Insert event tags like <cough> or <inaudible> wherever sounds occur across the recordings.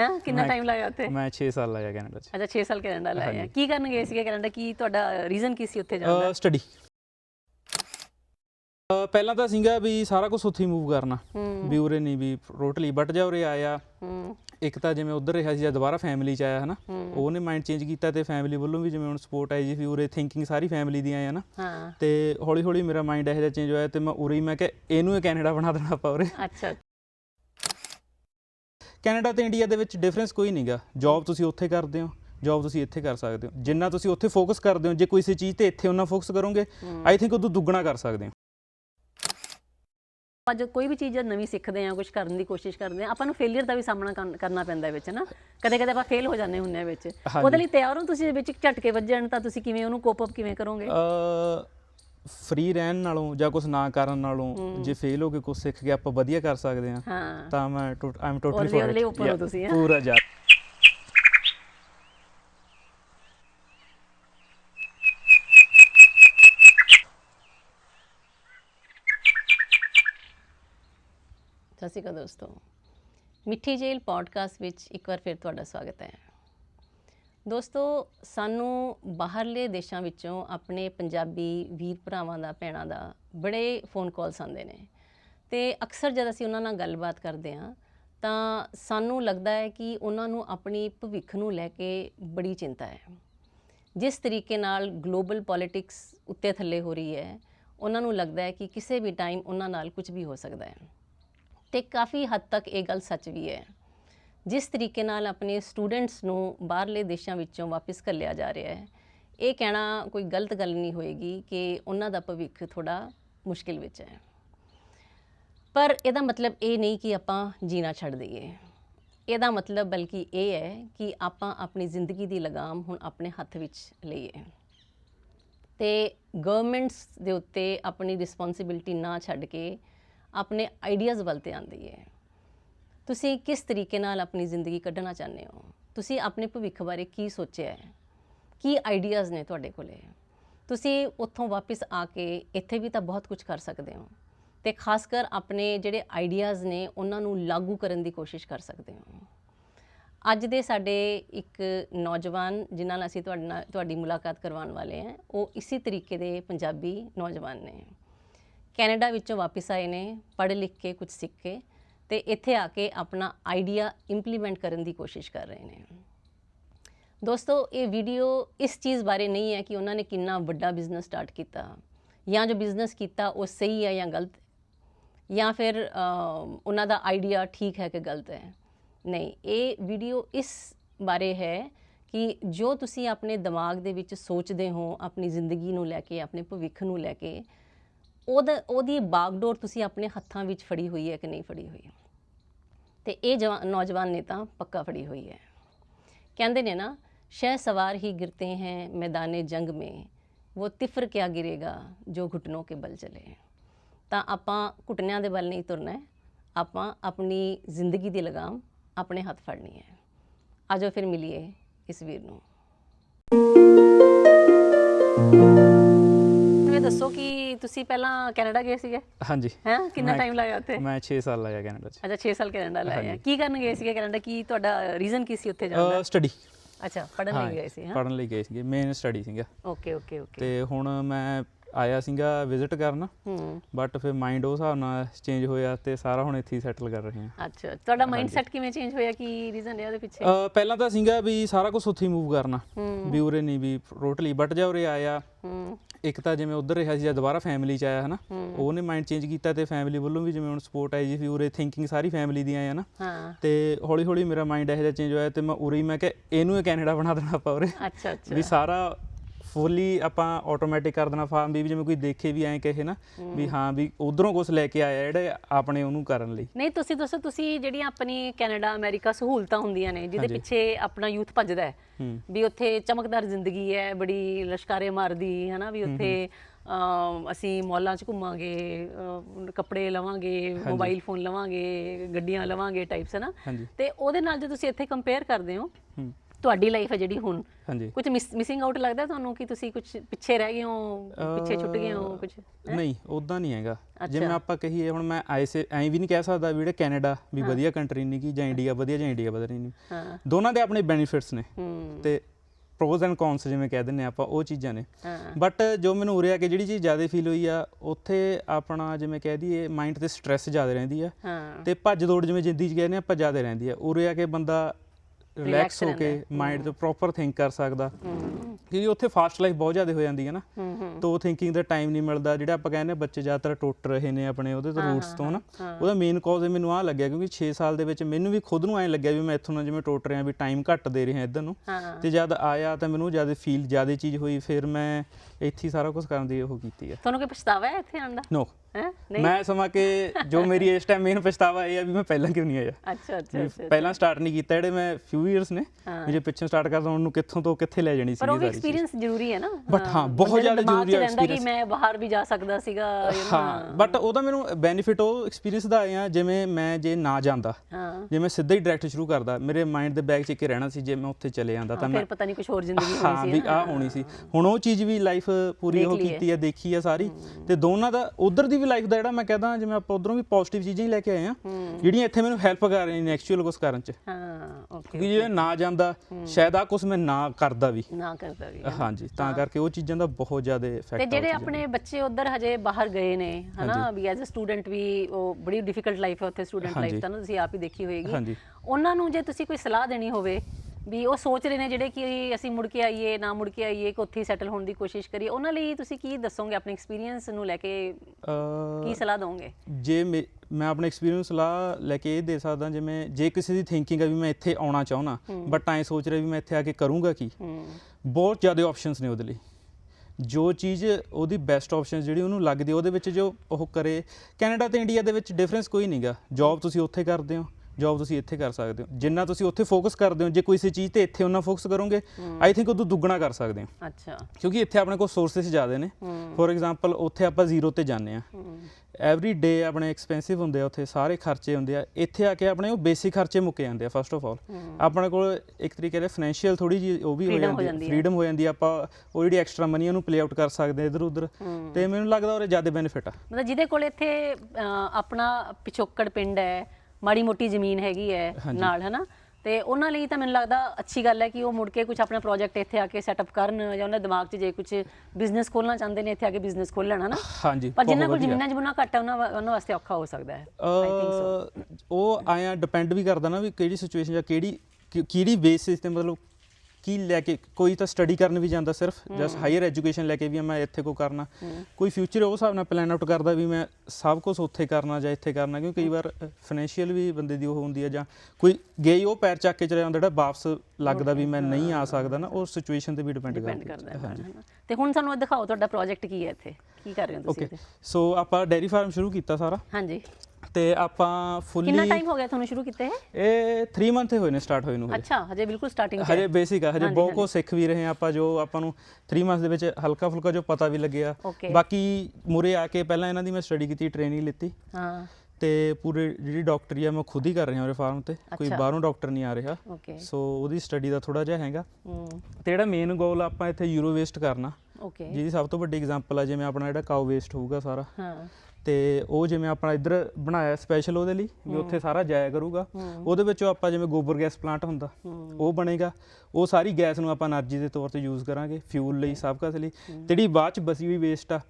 ਹੈ? ਕਿੰਨਾ ਟਾਈਮ ਲਾਇਆ ਉੱਥੇ? ਮੈਂ 6 ਸਾਲ ਲਾਇਆ ਕੈਨੇਡਾ 'ਚ। ਅੱਛਾ 6 ਸਾਲ ਕੈਨੇਡਾ ਲਾਇਆ। ਕੀ ਕਰਨ ਗਏ ਸੀਗੇ ਕੈਨੇਡਾ? ਕੀ ਤੁਹਾਡਾ ਰੀਜ਼ਨ ਕੀ ਸੀ ਉੱਥੇ ਜਾਣ ਦਾ? ਸਟੱਡੀ ਪਹਿਲਾਂ ਤਾਂ ਸੀਗਾ ਵੀ ਸਾਰਾ ਕੁਝ ਉੱਥੇ ਹੀ ਮੂਵ ਕਰਨਾ। ਵੀ ਉਰੇ ਨਹੀਂ ਵੀ ਟੋਟਲੀ ਬਟ ਜਾ ਉਰੇ ਆਇਆ ਇੱਕ ਤਾਂ ਜਿਵੇਂ ਉਧਰ ਰਿਹਾ ਸੀ ਜਾਂ ਦੁਬਾਰਾ ਫੈਮਿਲੀ ਚ ਆਇਆ ਹਨਾ। ਉਹਨੇ ਮਾਈਂਡ ਚੇਂਜ ਕੀਤਾ ਤੇ ਫੈਮਿਲੀ ਵੱਲੋਂ ਵੀ ਜਿਵੇਂ ਹੁਣ ਸਪੋਰਟ ਆਈ ਜੀ ਵੀ ਉਰੇ ਥਿੰਕਿੰਗ ਸਾਰੀ ਫੈਮਿਲੀ ਦੀ ਆਏ ਆ ਨਾ ਹਾਂ। ਤੇ ਹੌਲੀ ਹੌਲੀ ਮੇਰਾ ਮਾਈਂਡ ਇਹੋ ਜਿਹਾ ਚੇਂਜ ਹੋਇਆ ਤੇ ਮੈਂ ਉਰੇ ਹੀ ਮੈਂ ਕਿ ਇਹਨੂੰ ਹੀ ਕੈਨੇਡਾ ਬਣਾ ਦੇਣਾ ਆਪਾਂ ਉਰੇ। ਅੱਛਾ। ਕੈਨੇਡਾ ਤੇ ਇੰਡੀਆ ਦੇ ਵਿੱਚ ਡਿਫਰੈਂਸ ਕੋਈ ਨਹੀਂਗਾ ਜੌਬ ਤੁਸੀਂ ਉੱਥੇ ਕਰਦੇ ਹੋ ਜੌਬ ਤੁਸੀਂ ਇੱਥੇ ਕਰ ਸਕਦੇ ਹੋ। ਜਿੰਨਾ ਤੁਸੀਂ ਉੱਥੇ ਫੋਕਸ ਕਰਦੇ ਹੋ ਜੇ ਕੋਈ ਸੀ ਚੀਜ਼ ਤੇ ਇੱਥੇ ਉਹਨਾਂ ਫੋਕਸ ਕਰੋਗੇ ਆਈ ਥਿੰਕ ਉਦੋਂ ਦੁੱਗਣਾ ਕਰ ਸਕਦੇ ਹੋ। ਅੱਜ ਕੋਈ ਵੀ ਚੀਜ਼ ਜਦ ਨਵੀਂ ਸਿੱਖਦੇ ਆ ਕੁਝ ਕਰਨ ਦੀ ਕੋਸ਼ਿਸ਼ ਕਰਦੇ ਆ ਆਪਾਂ ਨੂੰ ਫੇਲਿਅਰ ਦਾ ਵੀ ਸਾਹਮਣਾ ਕਰਨ- ਕਰਨਾ ਪੈਂਦਾ ਹੈ ਵਿੱਚ ਨਾ ਕਦੇ ਕਦੇ ਆਪਾਂ ਫੇਲ ਹੋ ਜਾਂਦੇ ਹੁੰਦੇ ਆ ਵਿੱਚ। ਉਹਦੇ ਲਈ ਤਿਆਰ ਹੋ ਤੁਸੀਂ ਵਿੱਚ ਝਟਕੇ ਵੱਜਣ ਤਾਂ ਤੁਸੀਂ ਕਿਵੇਂ ਉਹਨੂੰ ਕੋਪ ਅਪ ਕਿਵੇਂ ਕਰੋਗੇ? ਫ੍ਰੀ ਰਹਿਣ ਨਾਲੋਂ ਜਾਂ ਕੁਝ ਨਾ ਕਰਨ ਨਾਲੋਂ ਜੇ ਫੇਲ ਹੋ ਕੇ ਕੁਝ ਸਿੱਖ ਕੇ ਆਪਾਂ ਵਧੀਆ ਕਰ ਸਕਦੇ ਹਾਂ ਤਾਂ ਮੈਂ ਉਹਦੇ ਟੋਟਲੀ ਤੁਸੀਂ, ਹੈਂ? ਪੂਰਾ ਜਾ ਸਤਿ ਸ਼੍ਰੀ ਅਕਾਲ ਦੋਸਤੋ। ਮਿੱਠੀ ਜੇਲ ਪੋਡਕਾਸਟ ਵਿੱਚ ਇੱਕ ਵਾਰ ਫਿਰ ਤੁਹਾਡਾ ਸਵਾਗਤ ਹੈ। ਦੋਸਤੋ, ਸਾਨੂੰ ਬਾਹਰਲੇ ਦੇਸ਼ਾਂ ਵਿੱਚੋਂ ਆਪਣੇ ਪੰਜਾਬੀ ਵੀਰ ਭਰਾਵਾਂ ਦਾ, ਭੈਣਾਂ ਦਾ ਬੜੇ ਫੋਨ ਕਾਲਸ ਆਉਂਦੇ ਨੇ। ਤੇ ਅਕਸਰ ਜਦ ਅਸੀਂ ਉਹਨਾਂ ਨਾਲ ਗੱਲਬਾਤ ਕਰਦੇ ਹਾਂ, ਤਾਂ ਸਾਨੂੰ ਲੱਗਦਾ ਹੈ ਕਿ ਉਹਨਾਂ ਨੂੰ ਆਪਣੀ ਭਵਿੱਖ ਨੂੰ ਲੈ ਕੇ ਬੜੀ ਚਿੰਤਾ ਹੈ। ਜਿਸ ਤਰੀਕੇ ਨਾਲ ਗਲੋਬਲ ਪੋਲਿਟਿਕਸ ਉੱਤੇ ਥੱਲੇ ਹੋ ਰਹੀ ਹੈ, ਉਹਨਾਂ ਨੂੰ ਲੱਗਦਾ ਹੈ ਕਿ ਕਿਸੇ ਵੀ ਟਾਈਮ ਉਹਨਾਂ ਨਾਲ ਕੁਝ ਵੀ ਹੋ ਸਕਦਾ ਹੈ। ਤੇ ਕਾਫੀ ਹੱਦ ਤੱਕ ਇਹ ਗੱਲ ਸੱਚ ਵੀ ਹੈ। ਜਿਸ ਤਰੀਕੇ ਨਾਲ ਆਪਣੇ ਸਟੂਡੈਂਟਸ ਨੂੰ ਬਾਹਰਲੇ ਦੇਸ਼ਾਂ ਵਿੱਚੋਂ ਵਾਪਸ ਘੱਲਿਆ ਜਾ ਰਿਹਾ ਹੈ, ਇਹ ਕਹਿਣਾ ਕੋਈ ਗਲਤ ਗੱਲ ਨਹੀਂ ਹੋਏਗੀ ਕਿ ਉਹਨਾਂ ਦਾ ਭਵਿੱਖ ਥੋੜਾ ਮੁਸ਼ਕਿਲ ਵਿੱਚ ਹੈ। ਪਰ ਇਹਦਾ ਮਤਲਬ ਇਹ ਨਹੀਂ ਕਿ ਆਪਾਂ ਜੀਣਾ ਛੱਡ ਦਈਏ। ਇਹਦਾ ਮਤਲਬ ਬਲਕਿ ਇਹ ਹੈ ਕਿ ਆਪਾਂ ਆਪਣੀ ਜ਼ਿੰਦਗੀ ਦੀ ਲਗਾਮ ਹੁਣ ਆਪਣੇ ਹੱਥ ਵਿੱਚ ਲਈਏ। ਤੇ ਗਵਰਨਮੈਂਟਸ ਦੇ ਉੱਤੇ ਆਪਣੀ ਰਿਸਪੌਂਸਿਬਿਲਟੀ ਨਾ ਛੱਡ ਕੇ ਆਪਣੇ ਆਈਡੀਆਜ਼ ਵੱਲ ਧਿਆਨ ਦਈਏ। ਤੁਸੀਂ ਕਿਸ ਤਰੀਕੇ ਨਾਲ ਆਪਣੀ ਜ਼ਿੰਦਗੀ ਕੱਢਣਾ ਚਾਹੁੰਦੇ ਹੋ? ਤੁਸੀਂ ਆਪਣੇ ਭਵਿੱਖ ਬਾਰੇ ਕੀ ਸੋਚਿਆ ਹੈ? ਕੀ ਆਈਡੀਆਜ਼ ਨੇ ਤੁਹਾਡੇ ਕੋਲੇ? ਤੁਸੀਂ ਉੱਥੋਂ ਵਾਪਸ ਆ ਕੇ ਇੱਥੇ ਵੀ ਤਾਂ ਬਹੁਤ ਕੁਝ ਕਰ ਸਕਦੇ ਹੋ ਤੇ ਖਾਸ ਕਰ ਆਪਣੇ ਜਿਹੜੇ ਆਈਡੀਆਜ਼ ਨੇ, ਉਹਨਾਂ ਨੂੰ ਲਾਗੂ ਕਰਨ ਦੀ ਕੋਸ਼ਿਸ਼ ਕਰ ਸਕਦੇ ਹੋ। ਅੱਜ ਦੇ ਸਾਡੇ ਇੱਕ ਨੌਜਵਾਨ ਜਿਨ੍ਹਾਂ ਨਾਲ ਅਸੀਂ ਤੁਹਾਡੇ ਨਾਲ, ਤੁਹਾਡੀ ਮੁਲਾਕਾਤ ਕਰਵਾਉਣ ਵਾਲੇ ਹਾਂ, ਉਹ ਇਸੇ ਤਰੀਕੇ ਦੇ ਪੰਜਾਬੀ ਨੌਜਵਾਨ ਨੇ। ਕੈਨੇਡਾ ਵਿੱਚੋਂ ਵਾਪਸ ਆਏ ਨੇ ਪੜ੍ਹ ਲਿਖ ਕੇ ਕੁਝ ਸਿੱਖ ਕੇ। ਤੇ ਇੱਥੇ ਆ ਕੇ ਆਪਣਾ ਆਈਡੀਆ ਇੰਪਲੀਮੈਂਟ ਕਰਨ ਦੀ ਕੋਸ਼ਿਸ਼ ਕਰ ਰਹੇ ਨੇ। ਦੋਸਤੋ, ਇਹ ਵੀਡੀਓ ਇਸ ਚੀਜ਼ ਬਾਰੇ ਨਹੀਂ ਹੈ ਕਿ ਉਹਨਾਂ ਨੇ ਕਿੰਨਾ ਵੱਡਾ ਬਿਜ਼ਨਸ ਸਟਾਰਟ ਕੀਤਾ ਜਾਂ ਜੋ ਬਿਜ਼ਨਸ ਕੀਤਾ ਉਹ ਸਹੀ ਹੈ ਜਾਂ ਗਲਤ, ਜਾਂ ਫਿਰ ਉਹਨਾਂ ਦਾ ਆਈਡੀਆ ਠੀਕ ਹੈ ਕਿ ਗਲਤ ਹੈ। ਨਹੀਂ, ਇਹ ਵੀਡੀਓ ਇਸ ਬਾਰੇ ਹੈ ਕਿ ਜੋ ਤੁਸੀਂ ਆਪਣੇ ਦਿਮਾਗ ਦੇ ਵਿੱਚ ਸੋਚਦੇ ਹੋ, ਆਪਣੀ ਜ਼ਿੰਦਗੀ ਨੂੰ ਲੈ ਕੇ, ਆਪਣੇ ਭਵਿੱਖ ਨੂੰ ਲੈ ਕੇ, ਉਹਦਾ, ਉਹਦੀ ਬਾਗਡੋਰ ਤੁਸੀਂ ਆਪਣੇ ਹੱਥਾਂ ਵਿੱਚ ਫੜੀ ਹੋਈ ਹੈ ਕਿ ਨਹੀਂ ਫੜੀ ਹੋਈ? ਤੇ ਇਹ ਨੌਜਵਾਨ ਨੇ ਤਾਂ ਪੱਕਾ ਫੜੀ ਹੋਈ ਹੈ। ਕਹਿੰਦੇ ਨੇ ਨਾ, ਸ਼ਹਿ ਸਵਾਰ ਹੀ ਗਿਰਤੇ ਹੈ ਮੈਦਾਨੇ ਜੰਗ ਮੇ ਉਹ ਤਿਫਰ ਕਿਆ ਗਿਰੇਗਾ ਜੋ ਘੁਟਨੋਂ ਕੇ ਬਲ ਚਲੇ। ਤਾਂ ਆਪਾਂ ਘੁਟਨਿਆਂ ਦੇ ਬਲ ਨਹੀਂ ਤੁਰਨਾ ਹੈ, ਆਪਾਂ ਆਪਣੀ ਜ਼ਿੰਦਗੀ ਦੀ ਲਗਾਮ ਆਪਣੇ ਹੱਥ ਫੜਨੀ ਹੈ। ਆਜੋ ਫਿਰ ਮਿਲੀਏ ਇਸ ਵੀਰ ਨੂੰ। ਇਹ ਦੱਸੋ ਕਿ ਤੁਸੀਂ ਪਹਿਲਾਂ ਕੈਨੇਡਾ ਗਏ ਸੀਗੇ? ਹਾਂਜੀ। ਹੈ? ਕਿੰਨਾ ਟਾਈਮ ਲਾਇਆ ਉੱਥੇ? ਮੈਂ 6 ਸਾਲ ਲਾਇਆ ਕੈਨੇਡਾ 'ਚ। ਅੱਛਾ 6 ਸਾਲ ਕੈਨੇਡਾ ਲਾਇਆ। ਕੀ ਕਰਨ ਗਏ ਸੀਗੇ ਕੈਨੇਡਾ? ਕੀ ਤੁਹਾਡਾ ਰੀਜ਼ਨ ਕੀ ਸੀ ਉੱਥੇ ਜਾਣ ਦਾ? ਸਟੱਡੀ ਅੱਛਾ ਪੜਨ ਲਈ ਗਏ ਸੀ ਹਾਂ? ਪੜਨ ਲਈ ਗਏ ਸੀਗੇ। ਮੇਨ ਸਟੱਡੀ ਸੀਗਾ। ਓਕੇ ਓਕੇ ਓਕੇ ਤੇ ਹੁਣ ਮੈਂ ਆਇਆ ਸੀਗਾ ਵਿਜ਼ਿਟ ਕਰਨ ਹੂੰ। ਬਟ ਫਿਰ ਮਾਈਂਡ ਉਸ ਹਿਸਾਬ ਨਾਲ ਚੇਂਜ ਹੋਇਆ ਤੇ ਸਾਰਾ ਹੁਣ ਇੱਥੇ ਹੀ ਸੈਟਲ ਕਰ ਰਹੇ ਹਾਂ। ਅੱਛਾ ਤੁਹਾਡਾ ਮਾਈਂਡਸੈਟ ਕਿਵੇਂ ਚੇਂਜ ਹੋਇਆ? ਕੀ ਰੀਜ਼ਨ ਰਿਹਾ ਉਹਦੇ ਪਿੱਛੇ? ਅਹ ਪਹਿਲਾਂ ਤਾਂ ਸੀਗਾ ਵੀ ਸਾਰਾ ਕੁਝ ਉੱਥੇ ਹੀ ਮੂਵ ਕਰਨਾ ਵੀ ਉਰੇ ਨਹੀਂ ਵੀ ਟੋਟਲੀ ਬਟ ਜਾ ਉਰੇ ਆਇਆ ਹੂੰ। ਇੱਕ ਤਾਂ ਜਿਵੇਂ ਉਧਰ ਰਿਹਾ ਸੀ ਜਾਂ ਦੁਬਾਰਾ ਫੈਮਿਲੀ ਚ ਆਇਆ ਹਨਾ। ਉਹਨੇ ਮਾਈਂਡ ਚੇਂਜ ਕੀਤਾ ਤੇ ਫੈਮਿਲੀ ਵੱਲੋਂ ਵੀ ਜਿਵੇਂ ਹੁਣ ਸਪੋਰਟ ਆਈ ਜੀ ਵੀ ਉਰੇ ਥਿੰਕਿੰਗ ਸਾਰੀ ਫੈਮਿਲੀ ਦੀ ਆਏ ਆ ਨਾ ਹਾਂ। ਤੇ ਹੌਲੀ ਹੌਲੀ ਮੇਰਾ ਮਾਈਂਡ ਇਹੋ ਜਿਹਾ ਚੇਂਜ ਹੋਇਆ ਤੇ ਮੈਂ ਉਰੇ ਹੀ ਮੈਂ ਕਿ ਇਹਨੂੰ ਹੀ ਕੈਨੇਡਾ ਬਣਾ ਦੇਣਾ ਆਪਾਂ ਉਰੇ। ਅੱਛਾ ਅੱਛਾ। ਵੀ ਸਾਰਾ ਫੁੱਲੀ ਆਪਾਂ ਆਟੋਮੈਟਿਕ ਕਰ ਦੇਣਾ ਫਾਰਮ ਵੀ ਜਿਵੇਂ ਕੋਈ ਦੇਖੇ ਵੀ ਐਂ ਕਹੇ ਨਾ ਵੀ ਹਾਂ ਵੀ ਉਧਰੋਂ ਕੁਝ ਲੈ ਕੇ ਆਇਆ ਜਿਹੜੇ ਆਪਣੇ ਉਹਨੂੰ ਕਰਨ ਲਈ। ਨਹੀਂ ਤੁਸੀਂ ਦੱਸੋ ਤੁਸੀਂ ਜਿਹੜੀਆਂ ਆਪਣੀ ਕੈਨੇਡਾ ਅਮਰੀਕਾ ਸਹੂਲਤਾਂ ਹੁੰਦੀਆਂ ਨੇ ਜਿਹਦੇ। ਪਿੱਛੇ ਆਪਣਾ ਯੂਥ ਭੱਜਦਾ ਹੈ ਵੀ ਉੱਥੇ ਚਮਕਦਾਰ ਜ਼ਿੰਦਗੀ ਹੈ ਬੜੀ ਲਸ਼ਕਾਰੇ ਮਾਰਦੀ ਹੈ ਨਾ ਵੀ ਉੱਥੇ ਅਸੀਂ ਮਾਲਾਂ 'ਚ ਘੁੰਮਾਂਗੇ ਕੱਪੜੇ ਲਵਾਂਗੇ ਮੋਬਾਈਲ ਫੋਨ ਲਵਾਂਗੇ ਗੱਡੀਆਂ ਲਵਾਂਗੇ ਟਾਈਪਸ ਹੈ ਨਾ ਹਾਂਜੀ। ਤੇ ਉਹਦੇ ਨਾਲ ਜੇ ਤੁਸੀਂ ਇੱਥੇ ਕੰਪੇਅਰ ਕਰਦੇ ਹੂੰ। ਤੁਹਾਡੀ ਲਾਈਫ ਹੈ ਜਿਹੜੀ ਹੁਣ। ਹਾਂਜੀ। ਕੁਝ ਮਿਸਿੰਗ ਆਊਟ ਲੱਗਦਾ ਤੁਹਾਨੂੰ ਕਿ ਤੁਸੀਂ ਕੁਝ ਪਿੱਛੇ ਰਹਿ ਗਏ ਹੋ ਪਿੱਛੇ ਛੁੱਟ ਗਏ ਹੋ ਕੁਝ ਨਹੀਂ ਉਦਾਂ ਨਹੀਂ ਹੈਗਾ। ਜਿਵੇਂ ਆਪਾਂ ਕਹੀਏ ਹੁਣ ਮੈਂ ਆਈਸੇ ਐਂ ਵੀ ਨਹੀਂ ਕਹਿ ਸਕਦਾ ਵੀ ਜਿਹੜੇ ਕੈਨੇਡਾ ਵੀ ਵਧੀਆ ਕੰਟਰੀ ਨਹੀਂ ਕੀ ਜਾਂ ਇੰਡੀਆ ਵਧੀਆ ਜਾਂ ਇੰਡੀਆ ਵਧੀਆ ਨਹੀਂ ਹਾਂ। ਦੋਨਾਂ ਦੇ ਆਪਣੇ ਬੈਨੀਫਿਟਸ ਨੇ। ਹੂੰ। ਤੇ ਪ੍ਰੋਜ਼ ਐਂਡ ਕੌਨਸ ਜਿਵੇਂ ਕਹਿ ਦਿੰਨੇ ਆਪਾਂ ਉਹ ਚੀਜ਼ਾਂ ਨੇ। ਹਾਂ। ਬਟ ਜੋ ਮੈਨੂੰ ਉਰੇ ਆ ਕੇ ਜਿਹੜੀ ਚੀਜ਼ ਜ਼ਿਆਦਾ ਫੀਲ ਹੋਈ ਆ ਉੱਥੇ ਆਪਣਾ ਜਿਵੇਂ ਕਹਿ ਦਈਏ ਮਾਈਂਡ ਤੇ ਸਟ੍ਰੈਸ ਜ਼ਿਆਦਾ ਰਹਿੰਦੀ ਆ। ਹਾਂ। ਤੇ ਭੱਜ ਦੌੜ ਜਿਵੇਂ ਜ਼ਿੰਦਗੀ 'ਚ ਕਹਿੰਦੇ ਆਪਾਂ ਜ਼ਿਆਦਾ ਰਹਿੰਦੀ ਆ। ਉਰੇ ਆ ਕੇ ਬੰਦਾ ਰਿਲੈਕਸ ਹੋ ਕੇ ਮਾਈਂਡ ਤੇ ਪ੍ਰੋਪਰ ਥਿੰਕ ਕਰ ਸਕਦਾ। ਕਿਉਂਕਿ ਉੱਥੇ ਫਾਸਟ ਲਾਈਫ ਬਹੁਤ ਜ਼ਿਆਦਾ ਹੋ ਜਾਂਦੀ ਹੈ ਨਾ। ਤੋ ਥਿੰਕਿੰਗ ਦਾ ਟਾਈਮ ਨਹੀਂ ਮਿਲਦਾ। ਜਿਹੜਾ ਆਪਾਂ ਕਹਿੰਦੇ ਬੱਚੇ ਜ਼ਿਆਦਾਤਰ ਟੁੱਟ ਰਹੇ ਨੇ ਆਪਣੇ ਉਹਦੇ ਤੋਂ ਰੂਟਸ ਤੋਂ ਨਾ। ਉਹਦਾ ਮੇਨ ਕਾਜ਼ ਮੈਨੂੰ ਆਹ ਲੱਗਿਆ ਕਿਉਂਕਿ 6 ਸਾਲ ਦੇ ਵਿੱਚ ਮੈਨੂੰ ਵੀ ਖੁਦ ਨੂੰ ਐਂ ਲੱਗਿਆ ਵੀ ਮੈਂ ਇੱਥੋਂ ਨਾ ਜਿਵੇਂ ਟੁੱਟ ਰਿਹਾ ਵੀ ਟਾਈਮ ਘੱਟ ਦੇ ਰਿਹਾ ਇੱਧਰ ਨੂੰ। ਤੇ ਜਦ ਆਇਆ ਤਾਂ ਮੈਨੂੰ ਜ਼ਿਆਦਾ ਫੀਲ ਜ਼ਿਆਦਾ ਚੀਜ਼ ਹੋਈ। ਫਿਰ ਮੈਂ ਇੱਥੇ ਹੀ ਸਾਰਾ ਕੁਝ ਕਰਨ ਦੀ ਉਹ ਕੀਤੀ ਹੈ ਤੁਹਾਨੂੰ ਕੋਈ ਪਛਤਾਵਾ ਹੈ ਇੱਥੇ ਆਉਣ ਦਾ? ਨੋ ਹੈ? ਨਹੀਂ? ਮੈਂ ਸਮਾਂ ਕਿ ਜੋ ਮੇਰੀ ਇਸ ਟਾਈਮ ਮੇਨ ਪਛਤਾਵਾ ਇਹ ਆ ਵੀ ਮੈਂ ਪਹਿਲਾਂ ਕਿਉਂ ਨਹੀਂ ਆਇਆ। ਅੱਛਾ ਅੱਛਾ ਵੀ ਅੱਛਾ ਪਹਿਲਾਂ ਸਟਾਰਟ ਨਹੀਂ ਕੀਤਾ ਜਿਹੜੇ ਮੈਂ ਫਿਊ ਇਅਰਸ ਨੇ ਹਾਂ। ਵੀ ਜੇ ਪਿੱਛੋਂ ਸਟਾਰਟ ਕਰਦਾ ਉਹਨੂੰ ਕਿੱਥੋਂ ਤੋਂ ਕਿੱਥੇ ਲੈ ਜਾਣੀ ਸੀ ਪਰ ਉਹ ਵੀ ਐਕਸਪੀਰੀਅੰਸ ਜ਼ਰੂਰੀ ਹੈ ਨਾ। But ਹਾਂ, ਬਹੁਤ ਜ਼ਿਆਦਾ ਜ਼ਰੂਰੀ ਹੈ ਕਿ। ਮੈਂ ਬਾਹਰ ਵੀ ਜਾ ਸਕਦਾ ਸੀਗਾ ਹਾਂ ਬਟ ਉਹਦਾ ਮੈਨੂੰ ਬੈਨੀਫਿਟ ਉਹ ਐਕਸਪੀਰੀਅੰਸ ਦਾ ਆਇਆ ਜਿਵੇਂ ਮੈਂ ਜੇ ਨਾ ਜਾਂਦਾ ਹਾਂ। ਜੇ ਮੈਂ ਸਿੱਧਾ ਹੀ ਡਾਇਰੈਕਟ ਸ਼ੁਰੂ ਕਰਦਾ ਮੇਰੇ ਮਾਈਂਡ ਦੇ ਬੈਕ 'ਚ ਇੱਕ ਰਹਿਣਾ ਸੀ ਜੇ ਮੈਂ ਉੱਥੇ ਚਲੇ ਜਾਂਦਾ ਤਾਂ ਹਾਂ, ਮੈਂ ਫਿਰ ਪਤਾ ਨਹੀਂ ਕੁਝ ਹੋਰ ਜ਼ਿੰਦਗੀ ਹਾਂ ਹੋਣੀ ਵੀ ਸੀ ਆ ਹੋਣੀ ਸੀ। ਹੁਣ ਉਹ ਚੀਜ਼ ਵੀ ਲਾਈਫ ਪੂਰੀ ਉਹ। ਕੀਤੀ ਹੈ ਦੇਖੀ ਹੈ ਸਾਰੀ। ਤੇ ਦੋਨਾਂ ਦਾ ਉਧਰ ਦੀ ਵੀ ਲਾਈਫ ਦਾ ਜਿਹੜਾ ਮੈਂ ਕਹਦਾ ਜਿਵੇਂ ਆਪਾਂ ਉਧਰੋਂ ਵੀ ਪੋਜ਼ਿਟਿਵ ਚੀਜ਼ਾਂ ਹੀ ਲੈ ਕੇ ਆਏ ਆ ਜਿਹੜੀਆਂ ਇੱਥੇ ਮੈਨੂੰ ਹੈਲਪ ਕਰ ਰਹੀਆਂ ਨੇ ਐਕਚੁਅਲ ਕੁਝ ਕਰਨ 'ਚ। ਹਾਂ ਓਕੇ ਜੇ ਨਾ ਜਾਂਦਾ ਸ਼ਾਇਦ ਆ ਕੁਝ ਮੈਂ ਨਾ ਕਰਦਾ ਵੀ। ਨਾ ਕਰਦਾ ਵੀ ਹਾਂਜੀ ਤਾਂ ਕਰਕੇ ਉਹ ਚੀਜ਼ਾਂ ਦਾ ਬਹੁਤ ਜ਼ਿਆਦਾ ਤੇ ਇਫੈਕਟ ਜਿਹੜੇ ਆਪਣੇ ਬੱਚੇ ਉਧਰ ਹਜੇ ਬਾਹਰ ਗਏ ਨੇ ਹਨਾ? ਵੀ ਐਜ਼ ਅ ਸਟੂਡੈਂਟ ਵੀ ਉਹ ਬੜੀ ਡਿਫਿਕਲਟ ਲਾਈਫ ਹੈ ਉੱਥੇ ਸਟੂਡੈਂਟ ਲਾਈਫ। ਤਾਂ ਤੁਸੀਂ ਆਪ ਹੀ ਦੇਖੀ ਹੋਏਗੀ। ਉਹਨਾਂ ਨੂੰ ਜੇ ਤੁਸੀਂ ਕੋਈ ਸਲਾਹ ਦੇਣੀ ਹੋਵੇ ਵੀ ਉਹ ਸੋਚ ਰਹੇ ਨੇ ਜਿਹੜੇ ਕਿ ਅਸੀਂ ਮੁੜ ਕੇ ਆਈਏ ਨਾ ਮੁੜ ਕੇ ਆਈਏ ਕਿ ਉੱਥੇ ਸੈਟਲ ਹੋਣ ਦੀ ਕੋਸ਼ਿਸ਼ ਕਰੀਏ। ਉਹਨਾਂ ਲਈ ਤੁਸੀਂ ਕੀ ਦੱਸੋਗੇ ਆਪਣੇ ਐਕਸਪੀਰੀਅੰਸ ਨੂੰ ਲੈ ਕੇ? ਕੀ ਸਲਾਹ ਦੋਗੇ? ਜੇ ਮੇ- ਆਪਣੇ ਐਕਸਪੀਰੀਅੰਸ ਸਲਾਹ ਲੈ ਕੇ ਇਹ ਦੇ ਸਕਦਾ ਜਿਵੇਂ ਜੇ ਕਿਸੇ ਦੀ ਥਿੰਕਿੰਗ ਹੈ ਵੀ ਮੈਂ ਇੱਥੇ ਆਉਣਾ ਚਾਹੁੰਦਾ ਬਟ ਐਂ ਸੋਚ ਰਿਹਾ ਵੀ ਮੈਂ ਇੱਥੇ ਆ ਕੇ ਕਰੂੰਗਾ ਕੀ? ਬਹੁਤ ਜ਼ਿਆਦਾ ਆਪਸ਼ਨਸ ਨੇ ਉਹਦੇ ਲਈ। ਜੋ ਚੀਜ਼ ਉਹਦੀ ਬੈਸਟ ਆਪਸ਼ਨ ਜਿਹੜੀ ਉਹਨੂੰ ਲੱਗਦੀ ਉਹਦੇ ਵਿੱਚ ਜੋ ਉਹ ਕਰੇ ਕੈਨੇਡਾ ਤੇ ਇੰਡੀਆ ਦੇ ਵਿੱਚ ਡਿਫਰੈਂਸ ਕੋਈ ਨਹੀਂਗਾ ਜੌਬ ਤੁਸੀਂ ਉੱਥੇ ਕਰਦੇ ਹੋ। ਜੌਬ ਤੁਸੀਂ ਇੱਥੇ ਕਰ ਸਕਦੇ ਹੋ। ਜਿੰਨਾ ਤੁਸੀਂ ਉੱਥੇ ਫੋਕਸ ਕਰਦੇ ਹੋ ਜੇ ਕੋਈ ਸੀ ਚੀਜ਼ ਤੇ ਇੱਥੇ ਉਹਨਾਂ ਫੋਕਸ ਕਰੋਗੇ ਆਈ ਥਿੰਕ ਉਦੋਂ ਦੁੱਗਣਾ ਕਰ ਸਕਦੇ ਹੋ। ਅੱਛਾ। ਕਿਉਂਕਿ ਇੱਥੇ ਆਪਣੇ ਕੋਲ ਸੋਰਸਸ ਜ਼ਿਆਦਾ ਨੇ। ਫੋਰ ਐਗਜ਼ਾਮਪਲ ਉੱਥੇ ਆਪਾਂ ਜ਼ੀਰੋ ਤੇ ਜਾਂਦੇ ਆ ਐਵਰੀ ਡੇ ਆਪਣੇ ਐਕਸਪੈਂਸਿਵ ਹੁੰਦੇ ਆ ਉੱਥੇ ਸਾਰੇ ਖਰਚੇ ਹੁੰਦੇ ਆ। ਇੱਥੇ ਆ ਕੇ ਆਪਣੇ ਉਹ ਬੇਸਿਕ ਖਰਚੇ ਮੁੱਕ ਜਾਂਦੇ ਆ ਫਸਟ ਆਫ ਆਲ ਆਪਣੇ ਕੋਲ ਇੱਕ ਤਰੀਕੇ ਦੇ ਫਾਈਨੈਂਸ਼ੀਅਲ ਥੋੜੀ ਜੀ ਉਹ ਵੀ ਹੋ ਜਾਂਦੀ ਹੈ। ਫਰੀडम ਹੋ ਜਾਂਦੀ ਆ। ਆਪਾਂ ਉਹ ਜਿਹੜੀ ਐਕਸਟਰਾ ਮਨੀ ਉਹਨੂੰ ਪਲੇ ਆਊਟ ਕਰ ਸਕਦੇ ਆ ਇਧਰ ਉਧਰ। ਤੇ ਮੈਨੂੰ ਲੱਗਦਾ ਉਹਦੇ ਜ਼ਿਆਦਾ ਬੈਨੀਫਿਟ ਆ। ਮਤਲਬ ਜਿਹਦੇ ਕੋਲ ਇੱਥੇ ਆਪਣਾ ਪਿਛੋਕੜ ਪਿੰਡ ਹੈ ਮਾੜੀ ਮੋਟੀ ਜ਼ਮੀਨ ਹੈਗੀ ਹੈ ਨਾਲ ਹੈਨਾ? ਤੇ ਉਹਨਾਂ ਲਈ ਤਾਂ ਮੈਨੂੰ ਲੱਗਦਾ ਅੱਛੀ ਗੱਲ ਹੈ ਕਿ ਉਹ ਮੁੜ ਕੇ ਕੁਝ ਆਪਣਾ ਪ੍ਰੋਜੈਕਟ ਇੱਥੇ ਆ ਕੇ ਸੈਟਅਪ ਕਰਨ ਜਾਂ ਉਹਨਾਂ ਦੇ ਦਿਮਾਗ 'ਚ ਜੇ ਕੁਝ ਬਿਜ਼ਨਸ ਖੋਲਣਾ ਚਾਹੁੰਦੇ ਨੇ ਇੱਥੇ ਆ ਕੇ ਬਿਜ਼ਨਸ ਖੋਲਣ ਹਨਾ? ਹਾਂਜੀ ਪਰ ਬਹੁਤ ਕੋਲ। ਜ਼ਮੀਨਾਂ ਜਮੂਨਾ ਘੱਟ ਹੈ ਉਹਨਾਂ ਉਹਨਾਂ ਵਾਸਤੇ ਔਖਾ ਹੋ ਸਕਦਾ ਹੈ ਆਈ ਥਿੰਕ ਸੋ ਉਹ ਆਇਆ ਡਿਪੈਂਡ ਵੀ ਕਰਦਾ ਨਾ ਵੀ ਕਿਹੜੀ ਸਿਚੁਏਸ਼ਨ ਜਾਂ ਕਿਹੜੀ ਕਿਹੜੀ ਬੇਸਿਸ ਤੇ ਮਤਲਬ ਕੀ ਲੈ ਕੇ ਕੋਈ ਤਾਂ ਸਟੱਡੀ ਕਰਨ ਵੀ ਜਾਂਦਾ ਸਿਰਫ ਜਸਟ ਹਾਇਰ ਐਜੂਕੇਸ਼ਨ ਲੈ ਕੇ ਵੀ ਮੈਂ ਇੱਥੇ ਕੋ ਕਰਨਾ। ਕੋਈ ਫਿਊਚਰ ਉਸ ਹਿਸਾਬ ਨਾਲ ਪਲਾਨ ਆਊਟ ਕਰਦਾ ਵੀ ਮੈਂ ਸਭ ਕੁਝ ਉੱਥੇ ਕਰਨਾ ਜਾਂ ਇੱਥੇ ਕਰਨਾ ਕਿਉਂਕਿ ਕਈ ਵਾਰ ਫਾਈਨੈਂਸ਼ੀਅਲ ਵੀ ਬੰਦੇ ਦੀ ਉਹ ਹੁੰਦੀ ਹੈ ਜਾਂ ਕੋਈ ਗਈ ਉਹ ਪੈਰ ਚੱਕ ਕੇ ਚਲੇ ਜਾਂਦਾ ਜਿਹੜਾ ਵਾਪਸ ਲੱਗਦਾ ਵੀ ਮੈਂ ਨਹੀਂ ਆ ਸਕਦਾ ਨਾ ਉਹ ਸਿਚੁਏਸ਼ਨ ਤੇ ਵੀ ਡਿਪੈਂਡ ਕਰਦਾ। ਹੈ। ਤੇ ਹੁਣ ਸਾਨੂੰ ਦਿਖਾਓ ਤੁਹਾਡਾ ਪ੍ਰੋਜੈਕਟ ਕੀ ਹੈ ਇੱਥੇ? ਕੀ ਕਰ ਰਹੇ ਹੋ ਤੁਸੀਂ ਓਕੇ ਸੋ ਆਪਾਂ ਡੈਰੀ ਫਾਰਮ ਸ਼ੁਰੂ ਕੀਤਾ ਸਾਰਾ। ਹਾਂਜੀ। ਤੇ ਆਪਾਂ ਕਿੰਨਾ ਫੁੱਲੀ ਟਾਈਮ ਹੋ ਗਿਆ ਤੁਹਾਨੂੰ ਸ਼ੁਰੂ ਕੀਤੇ ਇਹ ਇਹ 3 ਮੰਥ ਹੋਏ ਨੇ ਸਟਾਰਟ ਹੋਏ ਨੂੰ ਅੱਛਾ ਹਜੇ ਬਿਲਕੁਲ ਸਟਾਰਟਿੰਗ ਹਜੇ ਬੇਸਿਕ ਆ ਹਜੇ ਬਹੁਤ ਕੁਝ ਸਿੱਖ ਵੀ ਰਹੇ ਆ ਆਪਾਂ ਜੋ ਆਪਾਂ ਨੂੰ 3 ਮੰਥਸ ਦੇ ਵਿੱਚ ਹਲਕਾ ਫੁਲਕਾ ਜੋ ਪਤਾ ਵੀ ਲੱਗਿਆ. ਬਾਕੀ ਮੁਰੇ ਆ ਕੇ ਪਹਿਲਾਂ ਇਹਨਾਂ ਦੀ ਮੈਂ ਸਟੱਡੀ ਕੀਤੀ ਟ੍ਰੇਨਿੰਗ ਲਿੱਤੀ। ਹਾਂ। ਤੇ ਪੂਰੇ ਜਿਹੜੀ ਡਾਕਟਰੀ ਆ ਮੈਂ ਖੁਦ ਹੀ ਕਰ ਰਿਹਾ ਉਹਦੇ ਫਾਰਮ ਤੇ। ਕੋਈ। ਬਾਹਰੋਂ ਡਾਕਟਰ ਨਹੀਂ ਆ ਰਿਹਾ। ਸੋ ਉਹਦੀ ਸਟੱਡੀ ਦਾ ਥੋੜਾ ਜਿਹਾ ਹੈਗਾ। ਹੂੰ। ਤੇ ਜਿਹੜਾ ਮੇਨ ਗੋਲ ਆਪਾਂ ਇੱਥੇ ਯੂਰੋ ਵੇਸਟ ਕਰਨਾ। ਓਕੇ ਜਿਹਦੀ ਸਭ ਤੋਂ ਵੱਡੀ ਐਗਜ਼ਾਮਪਲ ਆ ਜਿਵੇਂ ਆਪਣਾ ਜਿਹੜਾ ਕਾਊ ਵੇਸਟ ਹੋਊਗਾ ਸਾਰਾ। ਹਾਂ। ਤੇ ਉਹ ਜਿਵੇਂ ਆਪਾਂ ਇੱਧਰ ਬਣਾਇਆ ਸਪੈਸ਼ਲ ਉਹਦੇ ਲਈ ਵੀ ਉੱਥੇ ਸਾਰਾ ਜਾਇਆ ਕਰੂਗਾ। ਉਹਦੇ ਵਿੱਚੋਂ ਆਪਾਂ ਜਿਵੇਂ ਗੋਬਰ ਗੈਸ ਪਲਾਂਟ ਹੁੰਦਾ ਉਹ ਬਣੇਗਾ। ਉਹ ਸਾਰੀ ਗੈਸ ਨੂੰ ਆਪਾਂ એનર્ਜੀ ਦੇ ਤੌਰ ਤੇ ਯੂਜ਼ ਕਰਾਂਗੇ ਫਿਊਲ ਲਈ ਸਭ ਕੁਝ ਲਈ। ਜਿਹੜੀ ਬਾਅਦ ਚ ਬਸੀ ਹੋਈ ਵੇਸਟ ਆ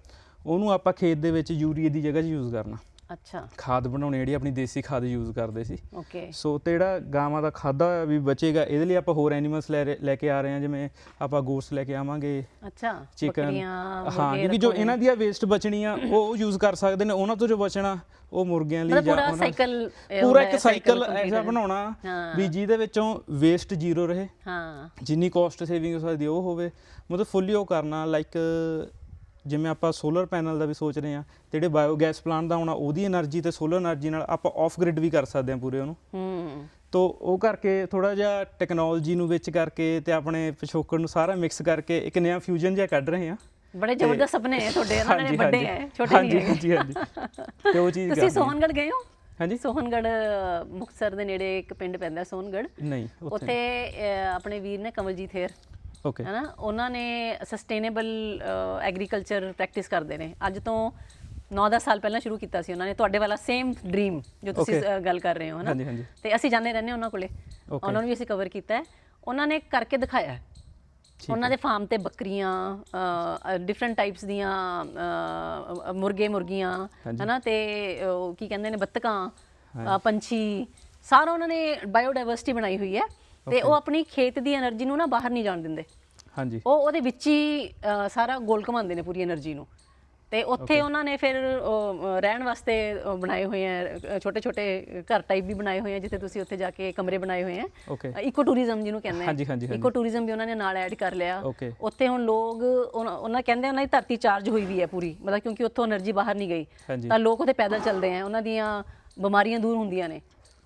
ਉਹਨੂੰ ਆਪਾਂ ਖੇਤ ਦੇ ਵਿੱਚ ਯੂਰੀਏ ਦੀ ਜਗ੍ਹਾ 'ਚ ਯੂਜ਼ ਕਰਨਾ। ਅੱਛਾ। ਖਾਦ ਬਣਾਉਣੀ ਜਿਹੜੀ ਆਪਣੀ ਦੇਸੀ ਖਾਦ ਯੂਜ਼ ਕਰਦੇ ਸੀ। ਓਕੇ ਸੋ ਤੇ ਜਿਹੜਾ ਗਾਵਾਂ ਦਾ ਖਾਦਾ ਵੀ ਬਚੇਗਾ ਇਹਦੇ ਲਈ ਆਪਾਂ ਹੋਰ ਐਨੀਮਲਸ ਲੈ ਕੇ ਆ ਰਹੇ ਹਾਂ ਜਿਵੇਂ ਆਪਾਂ ਗੋਟਸ ਲੈ ਕੇ ਆਵਾਂਗੇ। ਅੱਛਾ ਚਿਕਨ ਹਾਂ ਕਿਉਂਕਿ ਜੋ। ਇਹਨਾਂ ਦੀਆਂ ਵੇਸਟ ਬਚਣੀ ਆ ਉਹ ਯੂਜ਼ ਕਰ ਸਕਦੇ ਨੇ ਉਹਨਾਂ ਤੋਂ ਜੋ ਬਚਣਾ ਉਹ ਮੁਰਗਿਆਂ ਲਈ ਜਾਂ ਪੂਰਾ ਸਾਈਕਲ ਪੂਰਾ ਇੱਕ ਸਾਈਕਲ ਐਸਾ ਬਣਾਉਣਾ। ਵੀ ਜਿਹਦੇ ਵਿੱਚੋਂ ਵੇਸਟ ਜ਼ੀਰੋ ਰਹੇ। ਹਾਂ। ਜਿੰਨੀ ਕਾਸਟ ਸੇਵਿੰਗ ਹੋ ਸਕਦੀ ਉਹ ਹੋਵੇ। ਮਤਲਬ ਫੁੱਲੀ ਉਹ ਕਰਨਾ ਲਾਈਕ ਜਿਵੇਂ ਆਪਾਂ ਸੋਲਰ ਪੈਨਲ ਦਾ ਵੀ ਸੋਚ ਰਹੇ ਆ ਜਿਹੜੇ ਬਾਇਓਗੈਸ ਪਲਾਂਟ ਦਾ ਹੋਣਾ ਉਹਦੀ એનર્ਜੀ ਤੇ ਸੋਲਰ એનર્ਜੀ ਨਾਲ ਆਪਾਂ ਆਫ ਗ੍ਰਿਡ ਵੀ ਕਰ ਸਕਦੇ ਆ ਪੂਰੇ ਉਹਨੂੰ। ਹੂੰ। ਤੋ ਉਹ ਕਰਕੇ ਥੋੜਾ ਜਿਹਾ ਟੈਕਨੋਲੋਜੀ ਨੂੰ ਵਿੱਚ ਕਰਕੇ ਤੇ ਆਪਣੇ ਪਿਛੋਕੜ ਨੂੰ ਸਾਰਾ ਮਿਕਸ ਕਰਕੇ ਇੱਕ ਨਵਾਂ ਫਿਊਜ਼ਨ ਜਿਹਾ ਕੱਢ ਰਹੇ ਆ ਬੜੇ ਜ਼ਬਰਦਸਤ ਸੁਪਨੇ ਨੇ ਤੁਹਾਡੇ ਇਹਨਾਂ ਨੇ ਵੱਡੇ ਹੈ ਛੋਟੇ ਨਹੀਂ ਹਾਂਜੀ ਹਾਂਜੀ ਤੇ ਉਹ ਚੀਜ਼ ਤੁਸੀਂ ਸੋਹਣਗੜ ਗਏ ਹੋ? ਹਾਂਜੀ। ਸੋਹਣਗੜ ਮੁਕਸਰ ਦੇ ਨੇੜੇ ਇੱਕ ਪਿੰਡ ਪੈਂਦਾ ਸੋਹਣਗੜ ਨਹੀਂ ਉੱਥੇ ਆਪਣੇ ਵੀਰ ਨੇ ਕਮਲਜੀਤ ਥੇਰ ਓਕੇ ਹੈਨਾ ਉਹਨਾਂ ਨੇ ਸਸਟੇਨੇਬਲ ਐਗਰੀਕਲਚਰ ਪ੍ਰੈਕਟਿਸ ਕਰਦੇ ਨੇ। ਅੱਜ ਤੋਂ 9-10 ਸਾਲ ਪਹਿਲਾਂ ਸ਼ੁਰੂ ਕੀਤਾ ਸੀ ਉਹਨਾਂ ਨੇ। ਤੁਹਾਡੇ ਵਾਲਾ ਸੇਮ ਡ੍ਰੀਮ ਜੋ ਤੁਸੀਂ Okay. ਗੱਲ ਕਰ ਰਹੇ ਹੋ ਹੈਨਾ ਹਾਂਜੀ, ਹਾਂਜੀ। ਤੇ ਅਸੀਂ ਜਾਂਦੇ ਰਹਿੰਦੇ ਉਹਨਾਂ ਕੋਲੇ। Okay. ਉਹਨਾਂ ਨੂੰ ਵੀ ਅਸੀਂ ਕਵਰ ਕੀਤਾ ਹੈ। ਉਹਨਾਂ ਨੇ ਕਰਕੇ ਦਿਖਾਇਆ ਹੈ। ਉਹਨਾਂ ਦੇ ਫਾਰਮ ਤੇ ਬੱਕਰੀਆਂ ਡਿਫਰੈਂਟ ਟਾਈਪਸ ਦੀਆਂ ਅਹ, ਮੁਰਗੇ ਮੁਰਗੀਆਂ ਹਾਂਜੀ। ਹਨਾ ਤੇ ਉਹ ਕੀ ਕਹਿੰਦੇ ਨੇ? ਬੱਤਕਾਂ ਅਹ, ਪੰਛੀ। ਸਾਰਾ ਉਹਨਾਂ ਨੇ ਬਾਇਓਡਾਇਵਰਸਿਟੀ ਬਣਾਈ ਹੋਈ ਹੈ। ਤੇ ਉਹ ਆਪਣੀ ਖੇਤ ਦੀ એનર્ਜੀ ਨੂੰ ਨਾ ਬਾਹਰ ਨਹੀਂ ਜਾਣ ਦਿੰਦੇ। ਹਾਂਜੀ। ਉਹ ਉਹਦੇ ਵਿੱਚ ਹੀ ਸਾਰਾ ਗੋਲ ਘਮਾਉਂਦੇ ਨੇ ਪੂਰੀ એનર્ਜੀ ਨੂੰ। ਤੇ ਉੱਥੇ ਉਹਨਾਂ ਨੇ ਫਿਰ ਰਹਿਣ ਵਾਸਤੇ ਬਣਾਏ ਹੋਏ ਆ ਛੋਟੇ ਛੋਟੇ ਘਰ ਟਾਈਪ ਵੀ ਬਣਾਏ ਹੋਏ ਆ ਜਿੱਥੇ ਤੁਸੀਂ ਉੱਥੇ ਜਾ ਕੇ ਕਮਰੇ ਬਣਾਏ ਹੋਏ Okay. ਆ ਇਕੋ ਟੂਰਿਜ਼ਮ ਜਿਹਨੂੰ ਕਹਿੰਦੇ ਹਾਂਜੀ, ਇਕੋ ਟੂਰਿਜ਼ਮ ਵੀ ਉਹਨਾਂ ਨੇ ਨਾਲ ਐਡ ਕਰ ਲਿਆ। Okay. ਉੱਥੇ ਹੁਣ ਲੋਕ ਉਹਨਾਂ- ਕਹਿੰਦੇ ਉਹਨਾਂ ਦੀ ਧਰਤੀ ਚਾਰਜ ਹੋਈ ਵੀ ਹੈ ਪੂਰੀ। ਮਤਲਬ ਕਿਉਂਕਿ ਉੱਥੋਂ એનર્ਜੀ ਬਾਹਰ ਨਹੀਂ ਗਈ। ਤਾਂ ਲੋਕ ਉੱਥੇ ਪੈਦਲ ਚੱਲਦੇ ਆ ਉਹਨਾਂ ਦੀਆਂ ਬਿਮਾਰੀਆਂ ਦੂਰ ਹੁੰਦੀਆਂ ਨੇ।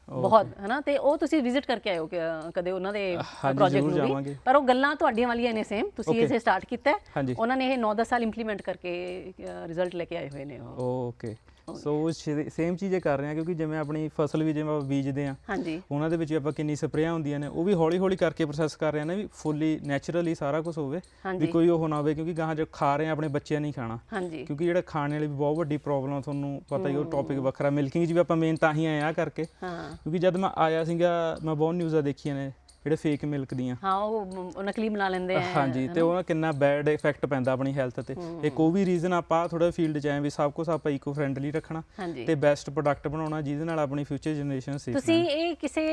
ਬਹੁਤ ਹਨਾ ਤੇ ਉਹ ਤੁਸੀਂ ਵਿਜ਼ਿਟ ਕਰਕੇ ਆਇਓ ਕਦੇ ਉਹਨਾਂ ਦੇ ਪ੍ਰੋਜੈਕਟ ਨੂੰ ਵੀ। ਪਰ ਉਹ ਗੱਲਾਂ ਤੁਹਾਡੀਆਂ ਵਾਲੀਆਂ ਨੇ ਸੇਮ ਤੁਸੀਂ. ਇਸੇ ਸਟਾਰਟ ਕੀਤਾ। ਉਹਨਾਂ ਨੇ ਇਹ 9-10 ਸਾਲ ਇੰਪਲੀਮੈਂਟ ਕਰਕੇ ਰਿਜ਼ਲਟ ਲੈ ਕੇ ਆਏ ਹੋਏ ਨੇ ਉਹ ਓਕੇ ਸੋ ਸੇਮ ਚੀਜ਼ੇ ਕਰ ਰਹੇ ਆ ਕਿਉਂਕਿ ਜਿਵੇਂ ਆਪਣੀ ਫਸਲ ਵੀ ਜਿਵੇਂ ਆਪਾਂ ਬੀਜਦੇ ਆ ਹਾਂਜੀ। ਉਹਨਾਂ ਦੇ ਵਿੱਚ ਵੀ ਆਪਾਂ ਕਿੰਨੀ ਸਪਰੇਆਂ ਹੁੰਦੀਆਂ ਨੇ ਉਹ ਵੀ ਹੌਲੀ ਹੌਲੀ ਕਰਕੇ ਪ੍ਰੋਸੈਸ ਕਰ ਰਹੇ ਆ ਨਾ ਵੀ ਫੁੱਲੀ ਨੇਚਰਲੀ ਸਾਰਾ ਕੁਝ ਹੋਵੇ। ਵੀ ਕੋਈ ਉਹ ਨਾ ਹੋਵੇ ਕਿਉਂਕਿ ਗਾਹਾਂ ਜੋ ਖਾ ਰਹੇ ਆ ਆਪਣੇ ਬੱਚਿਆਂ ਨਹੀਂ ਖਾਣਾ। ਕਿਉਂਕਿ ਜਿਹੜਾ ਖਾਣੇ ਵਾਲੀ ਵੀ ਬਹੁਤ ਵੱਡੀ ਪ੍ਰੋਬਲਮ ਤੁਹਾਨੂੰ ਪਤਾ ਹੀ ਉਹ ਟੌਪਿਕ ਵੱਖਰਾ ਮਿਲਕਿੰਗ 'ਚ ਵੀ ਆਪਾਂ ਮੇਨ ਤਾਂ ਹੀ ਆਏ ਆ ਕਰਕੇ। ਹਾਂ। ਕਿਉਂਕਿ ਜਦ ਮੈਂ ਆਇਆ ਸੀਗਾ ਮੈਂ ਬਹੁਤ ਨਿਊਜ਼ਾਂ ਦੇਖੀਆਂ ਨੇ ਜਿਹੜੇ ਫੇਕ ਮਿਲਕ ਦੀਆਂ। ਹਾਂ ਉਹ ਨਕਲੀ ਬਣਾ ਲੈਂਦੇ ਆ ਹਾਂਜੀ ਤੇ ਉਹਨਾਂ ਕਿੰਨਾ ਬੈਡ ਇਫੈਕਟ ਪੈਂਦਾ ਆਪਣੀ ਹੈਲਥ ਤੇ। ਇੱਕ ਉਹ ਵੀ ਰੀਜ਼ਨ ਆਪਾਂ ਥੋੜਾ ਫੀਲਡ 'ਚ ਆਏ ਵੀ ਸਭ ਕੁਝ ਆਪਾਂ ਇਕੋ ਫ੍ਰੈਂਡਲੀ ਰੱਖਣਾ ਤੇ ਬੈਸਟ ਪ੍ਰੋਡਕਟ ਬਣਾਉਣਾ ਜਿਹਦੇ ਨਾਲ ਆਪਣੀ ਫਿਊਚਰ ਜਨਰੇਸ਼ਨ ਸੇਫ ਤੁਸੀਂ ਇਹ ਕਿਸੇ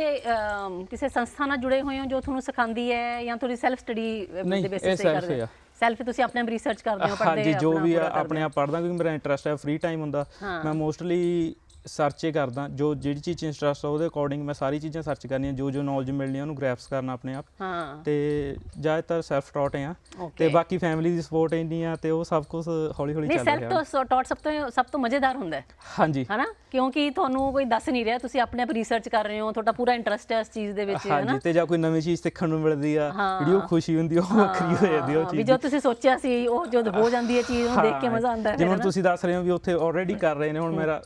ਕਿਸੇ ਸੰਸਥਾ ਨਾਲ ਜੁੜੇ ਹੋਏ ਹੋ ਜੋ ਤੁਹਾਨੂੰ ਸਿਖਾਉਂਦੀ ਹੈ ਜਾਂ ਤੁਹਾਡੀ ਸੈਲਫ ਸਟੱਡੀ ਦੇ ਬੇਸਿਸ ਤੇ ਕਰਦੇ ਹੀ। ਸੈਲਫ ਤੁਸੀਂ ਆਪਣੇ ਆਪ ਰਿਸਰਚ ਕਰਦੇ ਹੋ ਪੜ੍ਹਦੇ ਹਾਂਜੀ ਜੋ ਵੀ ਆਪਣੇ ਆਪ ਪੜ੍ਹਦਾ ਕਿਉਂਕਿ ਮੇਰਾ ਇੰਟਰਸਟ ਹੈ ਫ੍ਰੀ ਟਾਈਮ ਹੁੰਦਾ। ਹਾਂ। ਮੈਂ ਮੋਸਟਲੀ ਸਰਚ ਕਰਦਾ ਜੋ ਜਿਹੜੀ ਚੀਜ਼ ਇੰਟਰਸਟ ਆ ਉਹਦੇ ਅਕੋਰਡਿੰਗ ਮੈਂ ਸਾਰੀ ਚੀਜ਼ਾਂ ਸਰਚ ਕਰਨੀਆਂ ਜੋ ਜੋ ਨੌਲੇਜ ਮਿਲਣੀ ਆ ਉਹਨੂੰ ਗ੍ਰੈਸਪ ਕਰਨਾ ਆਪਣੇ ਆਪ। ਹਾਂ। ਤੇ ਜ਼ਿਆਦਾਤਰ ਸੈਲਫ ਟਾਟ ਆ. ਤੇ ਬਾਕੀ ਫੈਮਿਲੀ ਦੀ ਸਪੋਰਟ ਇੰਨੀ ਆ ਤੇ ਉਹ ਸਭ ਕੁਝ ਹੌਲੀ ਹੌਲੀ ਨਹੀਂ ਚੱਲ ਸੈਲਫ ਰਿਹਾ ਤੋਂ ਟੌਟ ਸਭ ਤੋਂ ਸਭ ਤੋਂ ਮਜ਼ੇਦਾਰ ਹੁੰਦਾ ਹੈ। ਹਾਂਜੀ। ਹਨਾ? ਕਿਉਂਕਿ ਤੁਹਾਨੂੰ ਕੋਈ ਦੱਸ ਨਹੀਂ ਰਿਹਾ ਤੁਸੀਂ ਆਪਣੇ ਆਪ ਰਿਸਰਚ ਕਰ ਰਹੇ ਹੋ ਤੁਹਾਡਾ ਪੂਰਾ ਇੰਟਰਸਟ ਹੈ ਇਸ ਚੀਜ਼ ਦੇ ਵਿੱਚ ਹਾਂਜੀ ਹਨਾ ਤੇ ਜਾਂ ਕੋਈ ਨਵੀਂ ਚੀਜ਼ ਸਿੱਖਣ ਨੂੰ ਮਿਲਦੀ ਆ। ਜਿਹੜੀ ਉਹ ਖੁਸ਼ੀ ਹੁੰਦੀ ਉਹ ਵੱਖਰੀ ਹੋ ਜਾਂਦੀ ਉਹ ਹਾਂ, ਵੀ ਚੀਜ਼। ਜੋ ਤੁਸੀਂ ਸੋਚਿਆ ਸੀ ਉਹ ਜਦ ਹੋ ਜਾਂਦੀ ਹੈ ਚੀਜ਼ ਉਹ ਦੇਖ ਕੇ ਮਜ਼ਾ ਆਉਂਦਾ ਹੈ ਜਿਵੇਂ? ਤੁਸੀਂ ਦੱਸ ਰਹੇ ਹੋ ਵੀ ਉੱਥੇ ਆਲਰੇਡੀ ਕਰ ਰਹੇ ਨੇ ਹੁਣ ਮੇਰਾ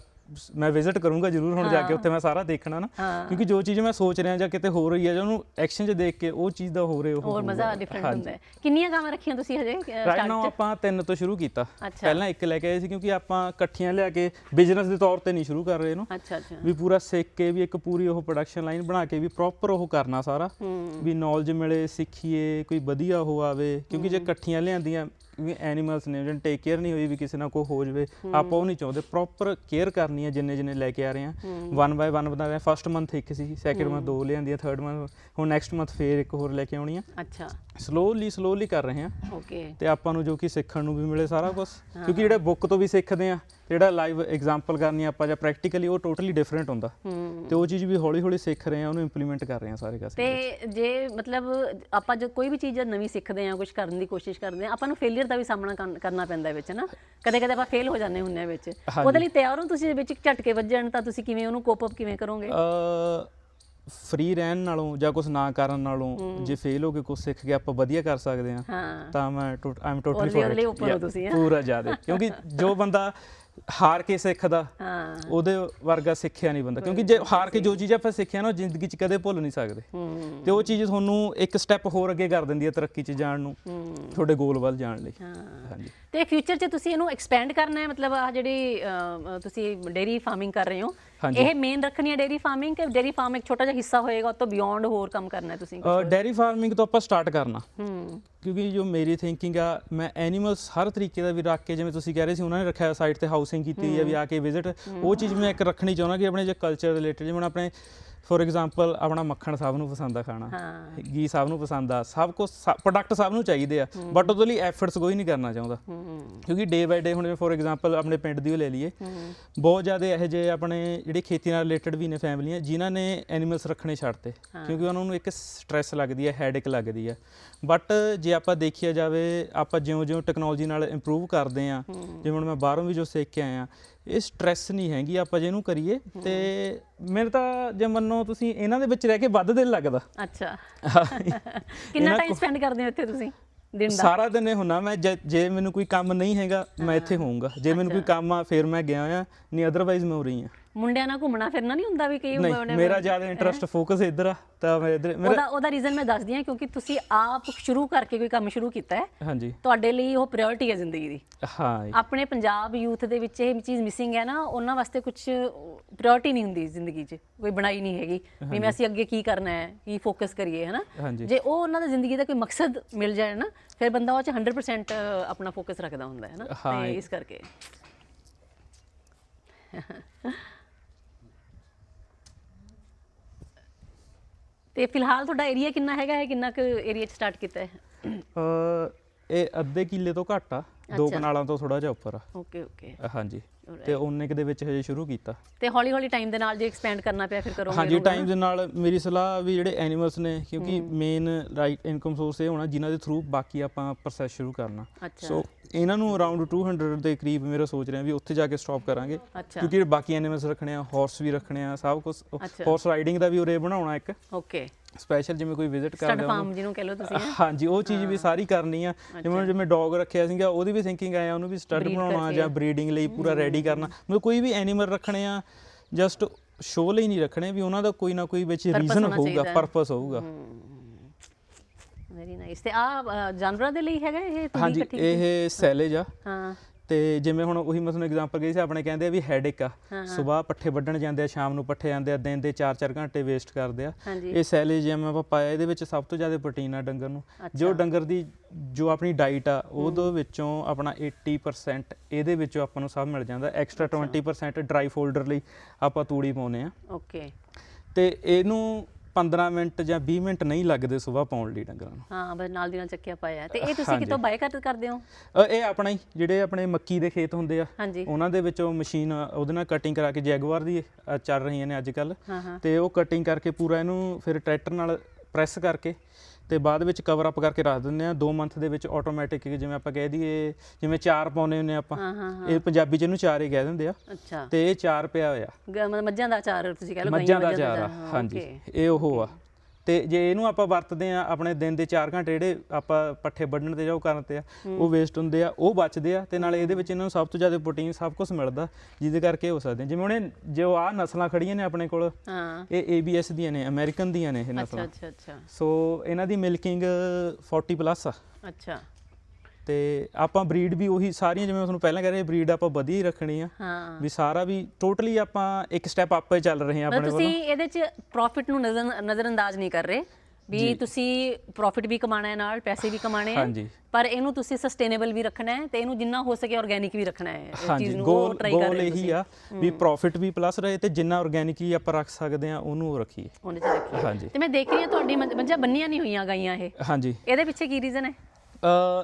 ਮੈਂ ਵਿਜ਼ਿਟ ਕਰੂੰਗਾ ਜ਼ਰੂਰ ਹੁਣ ਜਾ ਕੇ ਉੱਥੇ ਮੈਂ ਸਾਰਾ ਦੇਖਣਾ ਨਾ। ਕਿਉਂਕਿ ਜੋ ਚੀਜ਼ ਮੈਂ ਸੋਚ ਰਿਹਾ ਜਾਂ ਕਿਤੇ ਹੋ ਰਹੀ ਹੈ ਜਾਂ ਉਹਨੂੰ ਐਕਸ਼ਨ 'ਚ ਦੇਖ ਕੇ ਉਹ ਚੀਜ਼ ਦਾ ਹੋ ਰਿਹਾ ਉਹ ਹੋਰ ਮਜ਼ਾ ਡਿਫਰੈਂਟ ਹੁੰਦਾ ਹੈ। ਕਿੰਨੀਆਂ ਗਾਵਾਂ ਰੱਖੀਆਂ ਤੁਸੀਂ ਹਜੇ ਰਾਈਟ ਸਟਾਰਟ ਨਾਓ ਆਪਾਂ ਤਿੰਨ ਤੋਂ ਸ਼ੁਰੂ ਕੀਤਾ। ਪਹਿਲਾਂ ਇੱਕ ਲੈ ਕੇ ਆਏ ਸੀ ਕਿਉਂਕਿ ਆਪਾਂ ਇਕੱਠੀਆਂ ਲਿਆ ਕੇ ਬਿਜ਼ਨਸ ਦੇ ਤੌਰ ਤੇ ਨਹੀਂ ਸ਼ੁਰੂ ਕਰ ਰਹੇ ਇਹਨੂੰ। ਅੱਛਾ ਅੱਛਾ। ਵੀ ਪੂਰਾ ਸਿੱਖ ਕੇ ਵੀ ਇੱਕ ਪੂਰੀ ਉਹ ਪ੍ਰੋਡਕਸ਼ਨ ਲਾਈਨ ਬਣਾ ਕੇ ਵੀ ਪ੍ਰੋਪਰ ਉਹ ਕਰਨਾ ਸਾਰਾ। ਵੀ ਨੌਲੇਜ ਮਿਲੇ ਸਿੱਖੀਏ ਕੋਈ ਵਧੀਆ ਹੋ ਆਵੇ। ਕਿਉਂਕਿ ਜੇ ਇਕੱਠੀਆਂ ਲਿਆਂਦੀਆਂ ਵੀ ਐਨੀਮਲਸ ਨੇ ਜਿਹਨ ਟੇਕ ਕੇਅਰ ਨਹੀਂ ਹੋਈ ਵੀ ਕਿਸੇ ਨਾਲ ਕੋਈ ਹੋ ਜਵੇ ਆਪਾਂ ਉਹ ਨਹੀਂ ਚਾਹੁੰਦੇ। ਪ੍ਰੋਪਰ ਕੇਅਰ ਕਰਨੀ ਹੈ ਜਿੰਨੇ ਜਿੰਨੇ ਲੈ ਕੇ ਆ ਰਹੇ ਆ ਵਨ ਬਾਏ ਵਨ ਬਣਾ ਰਹੇ ਫਸਟ ਮੰਥ ਇੱਕ ਸੀ ਸੈਕਿੰਡ ਮੰਥ ਦੋ ਲਿਆਂਦੀ ਆ ਥਰਡ ਮੰਥ ਹੁਣ ਨੈਕਸਟ ਮੰਥ ਫੇਰ ਇੱਕ ਹੋਰ ਲੈ ਕੇ ਆਉਣੀ ਆ ਅੱਛਾ। ਸਲੋਲੀ ਸਲੋਲੀ ਕਰ ਰਹੇ ਆ ਓਕੇ ਤੇ ਆਪਾਂ ਨੂੰ ਜੋ ਕਿ ਸਿੱਖਣ ਨੂੰ ਵੀ ਮਿਲੇ ਸਾਰਾ ਕੁਝ ਕਿਉਂਕਿ ਜਿਹੜੇ ਬੁੱਕ ਤੋਂ ਵੀ ਸਿੱਖਦੇ ਆ ਜਿਹੜਾ ਲਾਈਵ ਐਗਜ਼ਾਮਪਲ ਕਰਨੀ ਆਪਾਂ ਜਾਂ ਪ੍ਰੈਕਟੀਕਲੀ ਉਹ ਟੋਟਲੀ ਡਿਫਰੈਂਟ ਹੁੰਦਾ। ਤੇ ਉਹ ਚੀਜ਼ ਵੀ ਹੌਲੀ ਹੌਲੀ ਸਿੱਖ ਰਹੇ ਆ ਉਹਨੂੰ ਇੰਪਲੀਮੈਂਟ ਕਰ ਰਹੇ ਆ ਸਾਰੇ ਕਾਸੇ ਤੇ ਜੇ ਮਤਲਬ ਆਪਾਂ ਜੋ ਕੋਈ ਵੀ ਚੀਜ਼ ਨਵੀਂ ਸਿੱਖਦੇ ਆ ਕੁਝ ਕਰਨ ਦੀ ਕੋਸ਼ਿਸ਼ ਕਰਦੇ ਆ ਆਪਾਂ ਨੂੰ ਫੇਲਿਅਰ ਦਾ ਵੀ ਸਾਹਮਣਾ ਕਰਨ- ਪੈਂਦਾ ਵਿੱਚ ਨਾ ਕਦੇ ਕਦੇ ਆਪਾਂ ਫੇਲ ਹੋ ਜਾਂਦੇ ਹੁੰਨੇ ਆ ਵਿੱਚ। ਉਹਦੇ ਲਈ ਤਿਆਰ ਹੋ ਤੁਸੀਂ ਵਿੱਚ ਝਟਕੇ ਵੱਜਣ ਤਾਂ ਤੁਸੀਂ ਕਿਵੇਂ ਉਹਨੂੰ ਕੋਪ ਅਪ ਕਿਵੇਂ ਕਰੋਗੇ? ਅ ਫ੍ਰੀ ਰਹਿਣ ਨਾਲੋਂ ਜਾਂ ਕੁਝ ਨਾ ਕਰਨ ਨਾਲੋਂ ਜੇ ਫੇਲ ਹੋ ਕੇ ਕੁਝ ਸਿੱਖ ਕੇ ਆਪਾਂ ਵਧੀਆ ਕਰ ਸਕਦੇ ਆ ਤਾਂ ਮੈਂ ਆਮ ਟੋਟਲੀ ਹੈਂ? ਪੂਰਾ ਜ਼ਿਆਦਾ। ਕਿਉਂਕਿ ਜੋ ਬੰਦਾ ਹਾਰ ਕੇ ਸਿੱਖਦਾ ਹਾਂ। ਉਹਦੇ ਵਰਗਾ ਸਿੱਖਿਆ ਨਹੀਂ ਬੰਦਾ। ਕਿਉਂਕਿ ਜੇ ਹਾਰ ਕੇ ਜੋ ਚੀਜ਼ ਆਪਾਂ ਸਿੱਖਿਆ ਨਾ ਉਹ ਜ਼ਿੰਦਗੀ 'ਚ ਕਦੇ ਭੁੱਲ ਨਹੀਂ ਸਕਦੇ। ਤੇ ਉਹ ਚੀਜ਼ ਤੁਹਾਨੂੰ ਇੱਕ ਸਟੈਪ ਹੋਰ ਅੱਗੇ ਕਰ ਦਿੰਦੀ ਹੈ ਤਰੱਕੀ 'ਚ ਜਾਣ ਨੂੰ ਤੁਹਾਡੇ ਗੋਲ ਵੱਲ ਜਾਣ ਲਈ। ਹਾਂ। ਹਾਂਜੀ। ਤੇ ਫਿਊਚਰ 'ਚ ਤੁਸੀਂ ਇਹਨੂੰ ਐਕਸਪੈਂਡ ਕਰਨਾ ਹੈ? ਮਤਲਬ ਆ ਜਿਹੜੀ ਤੁਸੀਂ ਡੇਰੀ ਫਾਰਮਿੰਗ ਕਰ ਰਹੇ ਹੋ। ਇਹ ਮੇਨ ਰੱਖਣੀ ਹੈ ਡੇਰੀ ਫਾਰਮਿੰਗ ਕਿ ਡੇਰੀ ਫਾਰਮ ਇੱਕ ਛੋਟਾ ਜਿਹਾ ਹਿੱਸਾ ਹੋਏਗਾ ਤੋਂ ਬਿਯੋਂਡ ਹੋਰ ਕੰਮ ਕਰਨਾ ਹੈ ਤੁਸੀਂ ਡੈਰੀ ਫਾਰਮਿੰਗ ਤੋਂ ਆਪਾਂ ਸਟਾਰਟ ਕਰਨਾ। ਹੂੰ। ਕਿਉਂਕਿ ਜੋ ਮੇਰੀ ਥਿੰਕਿੰਗ ਆ ਮੈਂ ਐਨੀਮਲਸ ਹਰ ਤਰੀਕੇ ਦਾ ਵੀ ਰੱਖ ਕੇ ਜਿਵੇਂ ਤੁਸੀਂ ਕਹਿ ਰਹੇ ਸੀ ਉਹਨਾਂ ਨੇ ਰੱਖਿਆ ਸਾਈਟ ਤੇ ਹਾਊਸਿੰਗ ਕੀਤੀ ਹੈ ਵੀ ਆ ਕੇ ਵਿਜ਼ਿਟ ਉਹ ਚੀਜ਼ ਮੈਂ ਇੱਕ ਰੱਖਣੀ ਚਾਹੁੰਦਾ ਕਿ ਆਪਣੇ ਜੇ ਕਲਚਰ ਰਿਲੇਟਡ ਜਿਵੇਂ ਆਪਣੇ ਫੋਰ ਐਗਜ਼ਾਮਪਲ ਆਪਣਾ ਮੱਖਣ ਸਭ ਨੂੰ ਪਸੰਦ ਆ ਖਾਣਾ। ਹਾਂ। ਘੀ ਸਭ ਨੂੰ ਪਸੰਦ ਆ ਸਭ ਕੁਝ ਪ੍ਰੋਡਕਟ ਸਭ ਨੂੰ ਚਾਹੀਦੇ ਆ ਬਟ ਉਹਦੇ ਲਈ ਐਫਰਟਸ ਕੋਈ ਨਹੀਂ ਕਰਨਾ ਚਾਹੁੰਦਾ। ਕਿਉਂਕਿ ਡੇ ਬਾਈ ਡੇ ਹੁਣ ਫੋਰ ਐਗਜ਼ਾਮਪਲ ਆਪਣੇ ਪਿੰਡ ਦੀ ਉਹ ਲੈ ਲਈਏ। ਬਹੁਤ ਜ਼ਿਆਦਾ ਇਹੋ ਜਿਹੇ ਆਪਣੇ ਜਿਹੜੇ ਖੇਤੀ ਨਾਲ ਰਿਲੇਟਡ ਵੀ ਨੇ ਫੈਮਲੀਆਂ ਜਿਨ੍ਹਾਂ ਨੇ ਐਨੀਮਲਸ ਰੱਖਣੇ ਛੱਡਤੇ ਕਿਉਂਕਿ ਉਹਨਾਂ ਨੂੰ ਇੱਕ ਸਟ੍ਰੈਸ ਲੱਗਦੀ ਹੈ ਹੈਡੇਕ ਲੱਗਦੀ ਹੈ ਬਟ ਜੇ ਆਪਾਂ ਦੇਖਿਆ ਜਾਵੇ ਆਪਾਂ ਜਿਉਂ-ਜਿਉਂ ਟੈਕਨੋਲੋਜੀ ਨਾਲ ਇੰਪਰੂਵ ਕਰਦੇ ਆ ਜਿਵੇਂ ਹੁਣ ਮੈਂ ਬਾਹਰੋਂ ਵੀ ਜੋ ਸਿੱਖ ਕੇ ਆਇਆ ਇਹ ਸਟ੍ਰੈਸ ਨਹੀਂ ਹੈਗੀ ਆਪਾਂ ਜੇ ਇਹਨੂੰ ਕਰੀਏ ਤੇ ਮੇਰੇ ਤਾਂ ਜੇ ਮੰਨੋ ਤੁਸੀਂ ਇਹਨਾਂ ਦੇ ਵਿੱਚ ਰਹਿ ਕੇ ਵੱਧ ਦਿਲ ਲੱਗਦਾ। ਅੱਛਾ। ਕਿੰਨਾ ਟਾਈਮ ਸਪੈਂਡ ਕਰਦੇ ਹੋ ਇੱਥੇ ਤੁਸੀਂ ਦਿਨ ਦਾ? ਸਾਰਾ ਦਿਨ ਇਹ ਹੁੰਨਾ ਮੈਂ ਜੇ- ਜੇ ਮੈਨੂੰ ਕੋਈ ਕੰਮ ਨਹੀਂ ਹੈਗਾ ਮੈਂ ਇੱਥੇ ਹੋਊਂਗਾ। ਜੇ ਮੈਨੂੰ ਕੋਈ ਕੰਮ ਆ ਫਿਰ ਮੈਂ ਗਿਆ ਆ ਨਹੀਂ ਅਦਰਵਾਈਜ਼ ਮੈਂ ਉਰੀ ਆ। ਮੁੰਡਿਆਂ ਨਾਲ ਘੁੰਮਣਾ ਫਿਰਨਾ ਨਹੀਂ ਹੁੰਦਾ ਵੀ ਕਈ ਨਹੀਂ ਮੇਰਾ ਜ਼ਿਆਦਾ ਇੰਟਰਸਟ ਫੋਕਸ ਇੱਧਰ ਆ ਤਾਂ ਮੈਂ ਇੱਧਰ ਉਹਦਾ ਉਹਦਾ ਰੀਜ਼ਨ ਮੈਂ ਦੱਸਦੀ ਹਾਂ ਕਿਉਂਕਿ ਤੁਸੀਂ ਆਪ ਸ਼ੁਰੂ ਕਰਕੇ ਕੋਈ ਕੰਮ ਸ਼ੁਰੂ ਕੀਤਾ ਹੈ। ਹਾਂਜੀ। ਤੁਹਾਡੇ ਲਈ ਉਹ ਪ੍ਰਾਇੋਰਟੀ ਹੈ ਜ਼ਿੰਦਗੀ ਦੀ। ਹਾਂ ਆਪਣੇ ਪੰਜਾਬ ਯੂਥ ਦੇ ਵਿੱਚ ਇਹ ਚੀਜ਼ ਮਿਸਿੰਗ ਹੈ ਨਾ ਉਹਨਾਂ ਵਾਸਤੇ ਕੁਝ ਪ੍ਰਾਇੋਰਟੀ ਨਹੀਂ ਹੁੰਦੀ ਜ਼ਿੰਦਗੀ 'ਚ ਕੋਈ ਬਣਾਈ ਨਹੀਂ ਹੈਗੀ ਵੀ ਮੈਂ ਅਸੀਂ ਅੱਗੇ ਕੀ ਕਰਨਾ ਹੈ ਕੀ ਫੋਕਸ ਕਰੀਏ ਹਨਾ? ਹਾਂਜੀ। ਜੇ ਉਹ ਉਹਨਾਂ ਦਾ ਜ਼ਿੰਦਗੀ ਦਾ ਕੋਈ ਮਕਸਦ ਮਿਲ ਜਾਏ ਨਾ ਫਿਰ ਬੰਦਾ ਉਹ 'ਚ 100% ਆਪਣਾ ਫੋਕਸ ਰੱਖਦਾ ਹੁੰਦਾ ਹੈ ਨਾ ਹਾਂ, ਤੇ ਇਸ ਕਰਕੇ। ਤੇ ਫਿਲਹਾਲ ਤੁਹਾਡਾ ਏਰੀਆ ਕਿੰਨਾ ਹੈਗਾ ਹੈ? ਕਿੰਨਾ ਕੁ ਏਰੀਆ 'ਚ ਸਟਾਰਟ ਕੀਤਾ ਹੈ? ਅ, ਇਹ ਅੱਧੇ ਕਿੱਲੇ ਤੋਂ ਘੱਟ ਆ। ਦੋ ਅੱਛਾ। ਕਨਾਲਾਂ ਤੋਂ ਥੋੜਾ ਜਿਹਾ ਉੱਪਰ ਆ। ਓਕੇ ਓਕੇ ਹਾਂਜੀ। ਤੇ ਉਹਨੇ ਦੇ ਵਿੱਚ ਹਜੇ ਸ਼ੁਰੂ ਕੀਤਾ। ਤੇ ਹੌਲੀ ਹੌਲੀ ਟਾਈਮ ਦੇ ਨਾਲ ਜੇ ਐਕਸਪੈਂਡ ਕਰਨਾ ਪਿਆ ਫਿਰ ਕਰੋਗੇ ਹਾਂਜੀ ਟਾਈਮ ਦੇ ਨਾਲ ਮੇਰੀ ਸਲਾਹ ਵੀ ਜਿਹੜੇ ਐਨੀਮਲਸ ਨੇ ਕਿਉਂਕਿ ਮੇਨ ਰਾਈਟ ਇਨਕਮ ਸੋਰਸ ਇਹ ਹੋਣਾ ਜਿਨ੍ਹਾਂ ਦੇ ਥਰੂ ਬਾਕੀ ਆਪਾਂ ਪ੍ਰੋਸੈਸ ਸ਼ੁਰੂ ਕਰਨਾ। ਸੋ ਇਹਨਾਂ ਨੂੰ ਅਰਾਊਂਡ 200 ਦੇ ਕਰੀਬ ਮੇਰਾ ਸੋਚ ਰਿਹਾ ਵੀ ਉੱਥੇ ਜਾ ਕੇ ਸਟਾਪ ਕਰਾਂਗੇ। ਕਿਉਂਕਿ ਬਾਕੀ ਐਨੀਮਲਸ ਰੱਖਣੇ ਆ ਹਾਰਸ ਵੀ ਰੱਖਣੇ ਆ ਸਭ ਕੁਝ। ਹਾਰਸ ਰਾਈਡਿੰਗ ਦਾ ਵੀ ਉਰੇ ਬਣਾਉਣਾ ਇੱਕ। ਓਕੇ ਸਪੈਸ਼ਲ ਜਿਵੇਂ ਕੋਈ ਵਿਜ਼ਿਟ ਕਰਦਾ ਫਾਰਮ ਜਿਹਨੂੰ ਕਹ ਲਓ ਤੁਸੀਂ ਹੈਂ? ਹਾਂਜੀ ਉਹ ਚੀਜ਼ ਵੀ ਸਾਰੀ ਕਰਨੀ ਆ। ਜਿਵੇਂ ਜਿਵੇਂ ਡੌਗ ਰੱਖਿਆ ਸੀਗਾ ਉਹਦੀ ਵੀ ਥਿੰਕਿੰਗ ਆਇਆ ਉਹਨੂੰ ਵੀ ਸਟੱਡ ਬਣਾਉਣਾ। ਜਾਂ ਬਰੀਡਿੰਗ ਲਈ ਪੂਰਾ ਰੈਡੀ ਕਰਨਾ। ਮਤਲਬ ਕੋਈ ਵੀ ਐਨੀਮਲ ਰੱਖਣੇ ਆ ਜਸਟ ਸ਼ੋਅ ਲਈ ਨਹੀਂ ਰੱਖਣੇ ਵੀ ਉਹਨਾਂ ਦਾ ਕੋਈ ਨਾ ਕੋਈ ਵਿੱਚ ਰੀਜ਼ਨ ਹੋਊਗਾ। ਪਰਪਸ ਹੋਊਗਾ। ਵੈਰੀ ਨਾਈਸ ਤੇ ਆ ਜਾਨਵਰਾਂ ਦੇ ਲਈ ਹੈਗਾ ਇਹ ਹਾਂਜੀ? ਇਹ ਸੈਲੇਜ ਆ। ਹਾਂ। ਤੇ ਜਿਵੇਂ ਹੁਣ ਉਹੀ ਮੈਂ ਤੁਹਾਨੂੰ ਐਗਜ਼ਾਮਪਲ ਗਈ ਸੀ ਆਪਣੇ ਕਹਿੰਦੇ ਆ ਵੀ ਹੈਡੇਕ ਆ। ਹਾਂ, ਸਵੇਰ ਪੱਠੇ ਵੱਢਣ ਜਾਂਦੇ ਆ ਸ਼ਾਮ ਨੂੰ ਪੱਠੇ ਜਾਂਦੇ ਆ ਦਿਨ ਦੇ 4-4 ਘੰਟੇ ਵੇਸਟ ਕਰਦੇ ਆ। ਇਹ ਸੈਲੇਜ ਜਿਵੇਂ ਆਪਾਂ ਪਾਇਆ ਇਹਦੇ ਵਿੱਚ ਸਭ ਤੋਂ ਜ਼ਿਆਦਾ ਪ੍ਰੋਟੀਨ ਆ ਡੰਗਰ ਨੂੰ। ਜੋ। ਡੰਗਰ ਦੀ ਜੋ ਆਪਣੀ ਡਾਈਟ ਆ ਉਹਦੇ ਵਿੱਚੋਂ ਆਪਣਾ 80% ਇਹਦੇ ਵਿੱਚੋਂ ਆਪਾਂ ਨੂੰ ਸਭ ਮਿਲ ਜਾਂਦਾ। ਐਕਸਟਰਾ 20% ਡਰਾਈ ਫੋਲਡਰ ਲਈ ਆਪਾਂ ਤੂੜੀ ਪਾਉਨੇ ਆ। ਓਕੇ ਤੇ ਇਹਨੂੰ 15 ਮਿੰਟ ਜਾਂ 20 ਮਿੰਟ ਨਹੀਂ ਲੱਗਦੇ ਸਵੇਰ ਪਾਉਣ ਲਈ ਡੰਗਰਾਂ ਨੂੰ। ਹਾਂ ਬਸ ਨਾਲ ਦੀ ਨਾਲ ਚੱਕਿਆ ਪਾਇਆ। ਤੇ ਇਹ ਤੁਸੀਂ। ਕਿਤੋਂ ਬਾਏ ਕਰ ਕਰਦੇ ਹੋ? ਅ, ਇਹ ਆਪਣਾ ਹੀ ਜਿਹੜੇ ਆਪਣੇ ਮੱਕੀ ਦੇ ਖੇਤ ਹੁੰਦੇ ਆ ਹਾਂਜੀ। ਉਹਨਾਂ ਦੇ ਵਿੱਚੋਂ ਮਸ਼ੀਨ ਉਹਦੇ ਨਾਲ ਕਟਿੰਗ ਕਰਾ ਕੇ ਜੈਗਵਾਰ ਦੀ ਅ, ਚੱਲ ਰਹੀਆਂ ਨੇ ਅੱਜ ਕੱਲ ਹਾਂ ਹਾਂ। ਤੇ ਉਹ ਕਟਿੰਗ ਕਰਕੇ ਪੂਰਾ ਇਹਨੂੰ ਫਿਰ ਟਰੈਕਟਰ ਨਾਲ ਪ੍ਰੈਸ ਕਰਕੇ ਤੇ ਬਾਅਦ ਵਿੱਚ ਕਵਰ ਅਪ ਕਰਕੇ ਰੱਖ ਦਿੰਦੇ ਆ 2 ਮੰਥ ਦੇ ਵਿੱਚ ਆਟੋਮੈਟਿਕ ਜਿਵੇਂ ਆਪਾਂ ਕਹਿ ਦਈਏ ਜਿਵੇਂ ਚਾਰ ਪਾਉਨੇ ਹੁੰਨੇ ਆਪਾਂ। ਇਹ ਪੰਜਾਬੀ ਚ ਇਹਨੂੰ ਚਾਰ ਹੀ ਕਹਿ ਦਿੰਦੇ ਆ। ਅੱਛਾ। ਤੇ ਇਹ ਚਾਰ ਪਿਆ ਹੋਇਆ। ਮੱਝਾਂ ਦਾ ਅਚਾਰ ਤੁਸੀਂ ਕਹ ਲਓ ਮੱਝਾਂ ਦਾ ਚਾਰ ਆ। ਹਾਂਜੀ। ਇਹ ਉਹ ਆ। ਤੇ ਜੇ ਇਹਨੂੰ ਆਪਾਂ ਵਰਤਦੇ ਆ ਆਪਣੇ ਦਿਨ ਦੇ 4 ਘੰਟੇ ਜਿਹੜੇ ਆਪਾਂ ਪੱਠੇ ਵੱਢਣ ਤੇ ਜਾਂ ਉਹ ਕਰਨ ਤੇ ਆ ਉਹ ਵੇਸਟ ਹੁੰਦੇ ਆ ਉਹ ਬਚਦੇ ਆ ਤੇ ਨਾਲੇ ਇਹਦੇ ਵਿੱਚ ਇਹਨਾਂ ਨੂੰ ਸਭ ਤੋਂ ਜ਼ਿਆਦਾ ਪ੍ਰੋਟੀਨ ਸਭ ਕੁਝ ਮਿਲਦਾ ਜਿਹਦੇ ਕਰਕੇ ਹੋ ਸਕਦੇ। ਜਿਵੇਂ ਇਹ ਜੋ ਆ ਨਸਲਾਂ ਖੜੀਆਂ ਨੇ ਆਪਣੇ ਕੋਲ ਹਾਂ। ਇਹ ABS ਦੀਆਂ ਨੇ ਅਮਰੀਕਨ ਦੀਆਂ ਨੇ ਇਹ ਨਸਲਾਂ। ਅੱਛਾ ਅੱਛਾ। ਸੋ ਇਹਨਾਂ ਦੀ ਮਿਲਕਿੰਗ 40 ਪਲੱਸ ਆ। ਅੱਛਾ। ਤੇ ਆਪਾਂ ਬਰੀਡ ਵੀ ਉਹੀ ਸਾਰੀਆਂ ਜਿਵੇਂ ਮੈਂ ਤੁਹਾਨੂੰ ਪਹਿਲਾਂ ਕਹਿ ਰਿਹਾ ਬਰੀਡ ਆਪਾਂ ਵਧੀਆ ਹੀ ਰੱਖਣੀ ਆ। ਹਾਂ। ਵੀ ਸਾਰਾ ਵੀ ਟੋਟਲੀ ਆਪਾਂ ਇੱਕ ਸਟੈਪ ਆਪੇ ਚੱਲ ਰਹੇ ਆ ਆਪਣੇ ਤੁਸੀਂ ਵੱਲੋਂ ਇਹਦੇ ਚ ਪ੍ਰੋਫਿਟ ਨੂੰ ਨਜ਼ਰ ਨਜ਼ਰਅੰਦਾਜ਼ ਨਹੀਂ ਕਰ ਰਹੇ। ਵੀ ਤੁਸੀਂ ਪ੍ਰੋਫਿਟ ਵੀ ਕਮਾਣਾ ਹੈ ਨਾਲ ਪੈਸੇ ਵੀ ਕਮਾਣੇ ਹੈ ਹਾਂਜੀ। ਪਰ ਇਹਨੂੰ ਤੁਸੀਂ ਸਸਟੇਨੇਬਲ ਵੀ ਰੱਖਣਾ ਹੈ ਤੇ ਇਹਨੂੰ ਜਿੰਨਾ ਹੋ ਸਕੇ ਆਰਗੇਨਿਕ ਵੀ ਰੱਖਣਾ ਹੈ। ਇਸ ਹਾਂਜੀ ਚੀਜ਼ ਨੂੰ ਉਹ ਗੋਲ ਟਰਾਈ ਕਰ ਗੋਲ ਰਹੇ ਹੋ ਇਹੀ ਤੁਸੀਂ। ਆ ਵੀ ਪ੍ਰੋਫਿਟ ਵੀ ਪਲੱਸ ਰਹੇ ਤੇ ਜਿੰਨਾ ਆਰਗੈਨਿਕਲੀ ਆਪਾਂ ਰੱਖ ਸਕਦੇ ਆ ਉਹਨੂੰ ਉਹ ਰੱਖੀਏ। ਉਹਨੇ ਚ ਰੱਖੀ ਹਾਂਜੀ। ਤੇ ਮੈਂ ਦੇਖ ਰਹੀ ਹਾਂ ਤੁਹਾਡੀ ਮੱਝ- ਮੱਝਾਂ ਬੰਨੀਆਂ ਨਹੀਂ ਹੋਈਆਂ ਗਾਈਆਂ ਇਹ। ਹਾਂਜੀ। ਇਹਦੇ ਪਿੱਛੇ ਕੀ ਰੀਜ਼ਨ ਹੈ?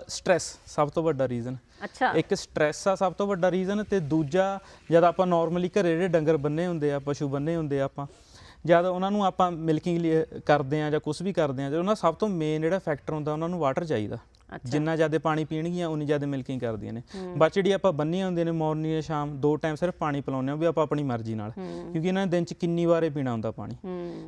ਸਟ੍ਰੈਸ ਸਭ ਤੋਂ ਵੱਡਾ ਰੀਜ਼ਨ ਅੱਛਾ। ਇੱਕ ਸਟ੍ਰੈਸ ਆ ਸਭ ਤੋਂ ਵੱਡਾ ਰੀਜ਼ਨ ਤੇ ਦੂਜਾ ਜਦ ਆਪਾਂ ਨਾਰਮਲੀ ਘਰੇ ਜਿਹੜੇ ਡੰਗਰ ਬੰਨੇ ਹੁੰਦੇ ਆ ਪਸ਼ੂ ਬੰਨੇ ਹੁੰਦੇ ਆ ਆਪਾਂ ਜਦ ਉਹਨਾਂ ਨੂੰ ਆਪਾਂ ਮਿਲਕਿੰਗ ਲਈ ਕਰਦੇ ਆ ਜਾਂ ਕੁਝ ਵੀ ਕਰਦੇ ਆ ਤੇ ਉਹਨਾਂ ਸਭ ਤੋਂ ਮੇਨ ਜਿਹੜਾ ਫੈਕਟਰ ਹੁੰਦਾ ਉਹਨਾਂ ਨੂੰ ਵਾਟਰ ਚਾਹੀਦਾ। ਜਿੰਨਾ ਜ਼ਿਆਦਾ ਪਾਣੀ ਪੀਣਗੀਆਂ ਉਨੀ ਜ਼ਿਆਦਾ ਮਿਲਕਿੰਗ ਕਰਦੀਆਂ ਨੇ। ਜਿਹੜੀ ਆਪਾਂ ਬੰਨੀਆਂ ਹੁੰਦੀਆਂ ਨੇ ਮਾਰਨਿੰਗ ਜਾਂ ਸ਼ਾਮ ਦੋ ਟਾਈਮ ਸਿਰਫ ਪਾਣੀ ਪਿਲਾਉਂਦੇ ਆ ਵੀ ਆਪਾਂ ਆਪਣੀ ਮਰਜ਼ੀ ਨਾਲ। ਕਿਉਂਕਿ ਇਹਨਾਂ ਨੇ ਦਿਨ ਚ ਕਿੰਨੀ ਵਾਰੇ ਪੀਣਾ ਹੁੰਦਾ ਪਾਣੀ।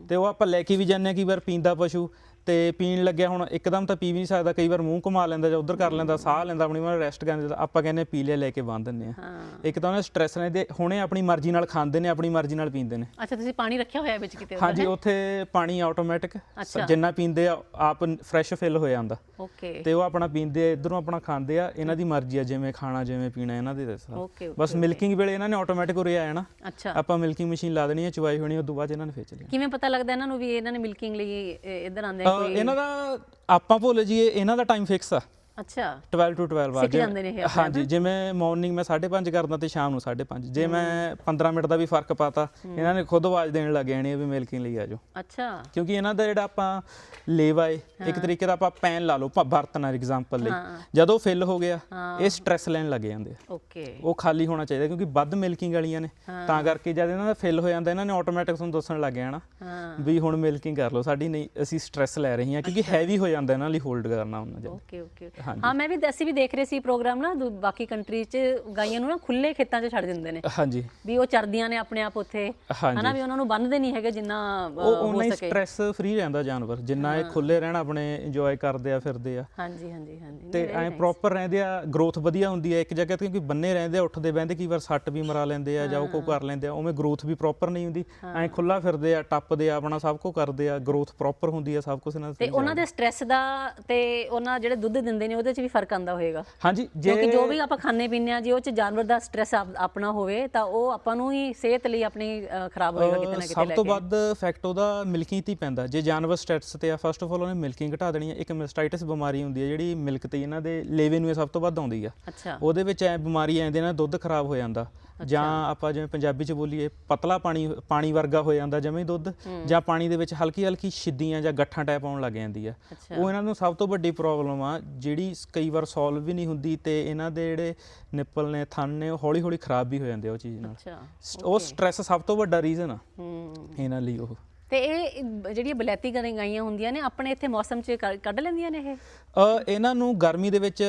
ਤੇ ਉਹ ਆਪਾਂ ਲੈ ਕੇ ਵੀ ਜਾਂਦੇ ਆ ਕਈ ਵਾਰ ਪੀਂਦਾ ਪਸ਼ੂ ਤੇ ਪੀਣ ਲੱਗਿਆ ਹੁਣ ਇੱਕਦਮ ਤਾਂ ਪੀ ਵੀ ਨਹੀਂ ਸਕਦਾ ਕਈ ਵਾਰ ਮੂੰਹ ਘੁਮਾ ਲੈਂਦਾ ਜਾਂ ਉਧਰ ਕਰ ਲੈਂਦਾ ਸਾਹ ਲੈਂਦਾ ਆਪਣੀ ਵਾਰ ਰੈਸਟ ਕਰਨ ਦਿੰਦਾ ਆਪਾਂ ਕਹਿੰਦੇ ਪੀ ਲਿਆ ਲੈ ਕੇ ਬੰਨ ਦਿੰਦੇ ਆ ਇੱਕ ਤਾਂ ਉਹਨਾਂ ਸਟ੍ਰੈਸ ਨੇ ਦੇ ਹੁਣੇ ਆਪਣੀ ਮਰਜ਼ੀ ਨਾਲ ਖਾਂਦੇ ਨੇ ਆਪਣੀ ਮਰਜ਼ੀ ਨਾਲ ਪੀਂਦੇ ਨੇ। ਅੱਛਾ ਤੁਸੀਂ ਪਾਣੀ ਰੱਖਿਆ ਹੋਇਆ ਵਿੱਚ ਕਿਤੇ ਹਾਂਜੀ? ਉੱਥੇ ਪਾਣੀ ਆਟੋਮੈਟਿਕ। ਜਿੰਨਾ ਪੀਂਦੇ ਆ ਆਪ ਫਰੈਸ਼ ਫਿਲ ਹੋ ਜਾਂਦਾ। ਓਕੇ। ਤੇ ਉਹ ਆਪਣਾ ਪੀਂਦੇ ਆ ਇਧਰੋਂ ਆਪਣਾ ਖਾਂਦੇ ਆ ਇਹਨਾਂ ਦੀ ਮਰਜ਼ੀ ਆ ਜਿਵੇਂ ਖਾਣਾ ਜਿਵੇਂ ਪੀਣਾ ਇਹਨਾਂ ਦੇ ਓਕੇ ਬਸ ਮਿਲਕਿੰਗ ਵੇਲੇ ਇਹਨਾਂ ਨੇ ਆਟੋਮੈਟਿਕ ਉਰੇ ਆ ਜਾਣਾ ਅੱਛਾ। ਆਪਾਂ ਮਿਲਕਿੰਗ ਮਸ਼ੀਨ ਲਾ ਦੇਣੀ ਹੈ ਚਵਾਈ ਹੋਣੀ ਉਸ ਤੋਂ ਬਾਅਦ ਇਹਨਾਂ ਨੇ ਫੇਚ ਲਿਆ ਕਿਵੇਂ ਪਤਾ ਲੱਗਦਾ ਇਹਨਾਂ ਨੂੰ ਵੀ ਇਹਨਾਂ ਨੇ ਮਿਲਕਿੰਗ ਲਈ ਇੱਧਰ ਆਉਂਦੇ ਆ ਇਹਨਾਂ ਦਾ ਆਪਾਂ ਭੁੱਲ ਜੀਏ ਇਹਨਾਂ ਦਾ ਟਾਈਮ ਫਿਕਸ ਆ। ਅੱਛਾ। 12 ਟੂ 12 ਆ ਸਿੱਖ ਜਾਂਦੇ ਨੇ ਇਹ ਆਪਣੇ ਹਾਂਜੀ ਜਿਵੇਂ ਮਾਰਨਿੰਗ ਮੈਂ 5:30 ਕਰਦਾ ਤੇ ਸ਼ਾਮ ਨੂੰ 5:30 ਜੇ ਮੈਂ 15 ਮਿੰਟ ਦਾ ਵੀ ਫ਼ਰਕ ਪਾਤਾ ਇਹਨਾਂ ਨੇ ਖੁਦ ਆਵਾਜ਼ ਦੇਣ ਲੱਗ ਜਾਣੀ ਵੀ ਮਿਲਕਿੰਗ ਲਈ ਆ ਜਾਓ। ਅੱਛਾ। ਕਿਉਂਕਿ ਇਹਨਾਂ ਦਾ ਜਿਹੜਾ ਆਪਾਂ ਲੇਵਾ ਏ ਇੱਕ ਤਰੀਕੇ ਦਾ ਆਪਾਂ ਪੈਨ ਲਾ ਲਓ ਭਾ- ਬਰਤਨ ਐਗਜ਼ਾਮਪਲ ਲਈ। ਜਦੋਂ ਫਿਲ ਹੋ ਗਿਆ। ਇਹ ਸਟ੍ਰੈਸ ਲੈਣ ਲੱਗ ਜਾਂਦੇ ਆ। ਓਕੇ। ਉਹ ਖਾਲੀ ਹੋਣਾ ਚਾਹੀਦਾ ਕਿਉਂਕਿ ਵੱਧ ਮਿਲਕਿੰਗ ਵਾਲੀਆਂ ਨੇ। ਤਾਂ ਕਰਕੇ ਜਦ ਇਹਨਾਂ ਦਾ ਫਿਲ ਹੋ ਜਾਂਦਾ ਇਹਨਾਂ ਨੇ ਆਟੋਮੈਟਿਕ ਤੁਹਾਨੂੰ ਦੱਸਣ ਲੱਗ ਜਾਣਾ ਵੀ ਹੁਣ ਮਿਲਕਿੰਗ ਕਰ ਲਓ। ਸਾਡੀ ਨਹੀਂ ਅਸੀਂ ਸਟ੍ਰੈਸ ਲੈ ਰਹੇ ਹਾਂ ਕਿਉਂਕਿ ਹੈਵੀ ਹੋ ਜਾਂਦਾ ਇਹਨਾਂ ਲਈ ਹੋਲਡ ਕਰਨਾ ਉਹਨਾਂ ਜਿਹਾ ਓਕੇ ਓਕੇ। ਹਾਂ ਮੈਂ ਵੀ ਅਸੀਂ ਵੀ ਦੇਖ ਰਹੇ ਸੀ ਪ੍ਰੋਗਰਾਮ ਨਾ ਦੂ- ਬਾਕੀ ਕੰਟਰੀ 'ਚ ਗਾਈਆਂ ਨੂੰ ਨਾ ਖੁੱਲੇ ਖੇਤਾਂ 'ਚ ਛੱਡ ਦਿੰਦੇ ਨੇ। ਹਾਂਜੀ। ਵੀ ਉਹ ਚਰਦੀਆਂ ਨੇ ਆਪਣੇ ਆਪ ਉੱਥੇ। ਹਾਂਜੀ। ਹਨਾ ਵੀ ਉਹਨਾਂ ਨੂੰ ਬੰਨਦੇ ਨਹੀਂ ਹੈਗੇ ਜਿੰਨਾ ਅ, ਉਹ ਹੋ ਉਨਾ ਹੀ ਸਕੇ। ਸਟ੍ਰੈਸ ਫ੍ਰੀ ਰਹਿੰਦਾ ਜਾਨਵਰ। ਜਿੰਨਾ ਇਹ ਖੁੱਲੇ ਰਹਿਣ ਆਪਣੇ ਇੰਜੋਏ ਕਰਦੇ ਆ ਫਿਰਦੇ ਆ। ਹਾਂਜੀ ਹਾਂਜੀ ਹਾਂਜੀ। ਤੇ ਐ ਪ੍ਰੋਪਰ ਰਹਿੰਦੇ ਆ ਗਰੋਥ ਵਧੀਆ ਹੁੰਦੀ ਆ ਇੱਕ ਜਗ੍ਹਾ ਤੇ ਕਿਉਂਕਿ ਬੰਨੇ ਰਹਿੰਦੇ ਆ ਉੱਠਦੇ ਬਹਿੰਦੇ ਕਈ ਵਾਰ ਸੱਟ ਵੀ ਮਰਾ ਲੈਂਦੇ ਆ ਜਾਂ ਉਹ ਕੋ ਕਰ ਲੈਂਦੇ ਆ ਉਵੇਂ ਗਰੋਥ ਵੀ ਪ੍ਰੋਪਰ ਨਹੀਂ ਹੁੰਦੀ। ਐ ਖੁੱਲਾ ਫਿਰਦੇ ਆ ਟੱਪਦੇ ਆ ਆਪਣਾ ਸਭ ਕੁਝ ਕਰਦੇ ਆ ਗਰੋਥ ਪ੍ਰੋਪਰ ਹੁੰਦੀ ਆ ਸਭ ਕੁਝ ਇਹਨਾਂ ਤੇ ਦਾ ਉਹਨਾਂ ਦੇ ਸਟ੍ਰੈਸ ਦਾ ਤੇ ਉਹਨਾਂ ਜਿਹੜੇ ਦੁੱਧ ਦਿੰਦੇ ਨੇ ਉਹਦੇ 'ਚ ਵੀ ਫ਼ਰਕ ਆਂਦਾ ਹੋਏਗਾ। ਹਾਂਜੀ ਜੇ ਕਿਉਂਕਿ ਜੋ ਵੀ ਆਪਾਂ ਖਾਣੇ ਪੀਂਦੇ ਆ ਜੇ ਉਹ 'ਚ ਜਾਨਵਰ ਦਾ ਸਟ੍ਰੈਸ ਆਪਣਾ ਹੋਵੇ ਤਾਂ ਉਹ ਆਪਾਂ ਨੂੰ ਹੀ ਸਿਹਤ ਲਈ ਆਪਣੀ ਖਰਾਬ ਹੋਏਗਾ ਕਿਤੇ ਨਾ ਕਿਤੇ ਸਭ ਤੋਂ ਵੱਧ ਇਫੈਕਟ ਉਹਦਾ ਮਿਲਕਿੰਗ ਤੇ ਪੈਂਦਾ। ਜੇ ਜਾਨਵਰ ਸਟੈਟਸ ਤੇ ਆ ਫਸਟ ਆਫ ਆਲ ਉਹਨੇ ਮਿਲਕਿੰਗ ਘਟਾ ਦੇਣੀ ਹੈ। ਇੱਕ ਮਿਸਟਾਈਟਸ ਬਿਮਾਰੀ ਹੁੰਦੀ ਹੈ ਜਿਹੜੀ ਮਿਲਕ ਤੇ ਇਹਨਾਂ ਦੇ ਲੇਵੇ ਨੂੰ ਸਭ ਤੋਂ ਵੱਧ ਆਉਂਦੀ ਆ। ਅੱਛਾ। ਉਹਦੇ ਵਿੱਚ ਐ ਬਿਮਾਰੀ ਆਉਂਦੀ ਨਾ ਦੁੱਧ ਖਰਾਬ ਹੋ ਜਾਂਦਾ। ਜਾਂ ਆਪਾਂ ਜਿਵੇਂ ਪੰਜਾਬੀ ਚ ਬੋਲੀਏ ਪਤਲਾ ਪਾਣੀ ਪਾਣੀ ਵਰਗਾ ਹੋ ਜਾਂਦਾ ਜਿਵੇਂ ਦੁੱਧ ਜਾਂ ਪਾਣੀ ਦੇ ਵਿੱਚ ਹਲਕੀ ਹਲਕੀ ਛਿੱਦੀਆਂ ਜਾਂ ਗੱਠਾਂ ਟਾਈਪ ਆਉਣ ਲੱਗ ਜਾਂਦੀ ਆ। ਉਹ ਇਹਨਾਂ ਨੂੰ ਸਭ ਤੋਂ ਵੱਡੀ ਪ੍ਰੋਬਲਮ ਆ ਜਿਹੜੀ ਕਈ ਵਾਰ ਸੋਲਵ ਵੀ ਨਹੀਂ ਹੁੰਦੀ ਤੇ ਇਹਨਾਂ ਦੇ ਜਿਹੜੇ ਨਿੱਪਲ ਨੇ ਥਣ ਨੇ ਉਹ ਹੌਲੀ ਹੌਲੀ ਖਰਾਬ ਵੀ ਹੋ ਜਾਂਦੇ ਆ ਉਹ ਚੀਜ਼ ਨਾਲ। ਉਹ ਸਟ੍ਰੈਸ ਸਭ ਤੋਂ ਵੱਡਾ ਰੀਜ਼ਨ ਆ। ਇਹਨਾਂ ਲਈ ਉਹ। ਤੇ ਇਹ ਜਿਹੜੀਆਂ ਬਲੈਤੀ ਕਰੇ ਗਾਈਆਂ ਹੁੰਦੀਆਂ ਨੇ ਆਪਣੇ ਇੱਥੇ ਮੌਸਮ 'ਚ ਕੱਢ ਲੈਂਦੀਆਂ ਨੇ ਇਹ? ਇਹਨਾਂ ਨੂੰ ਗਰਮੀ ਦੇ ਵਿੱਚ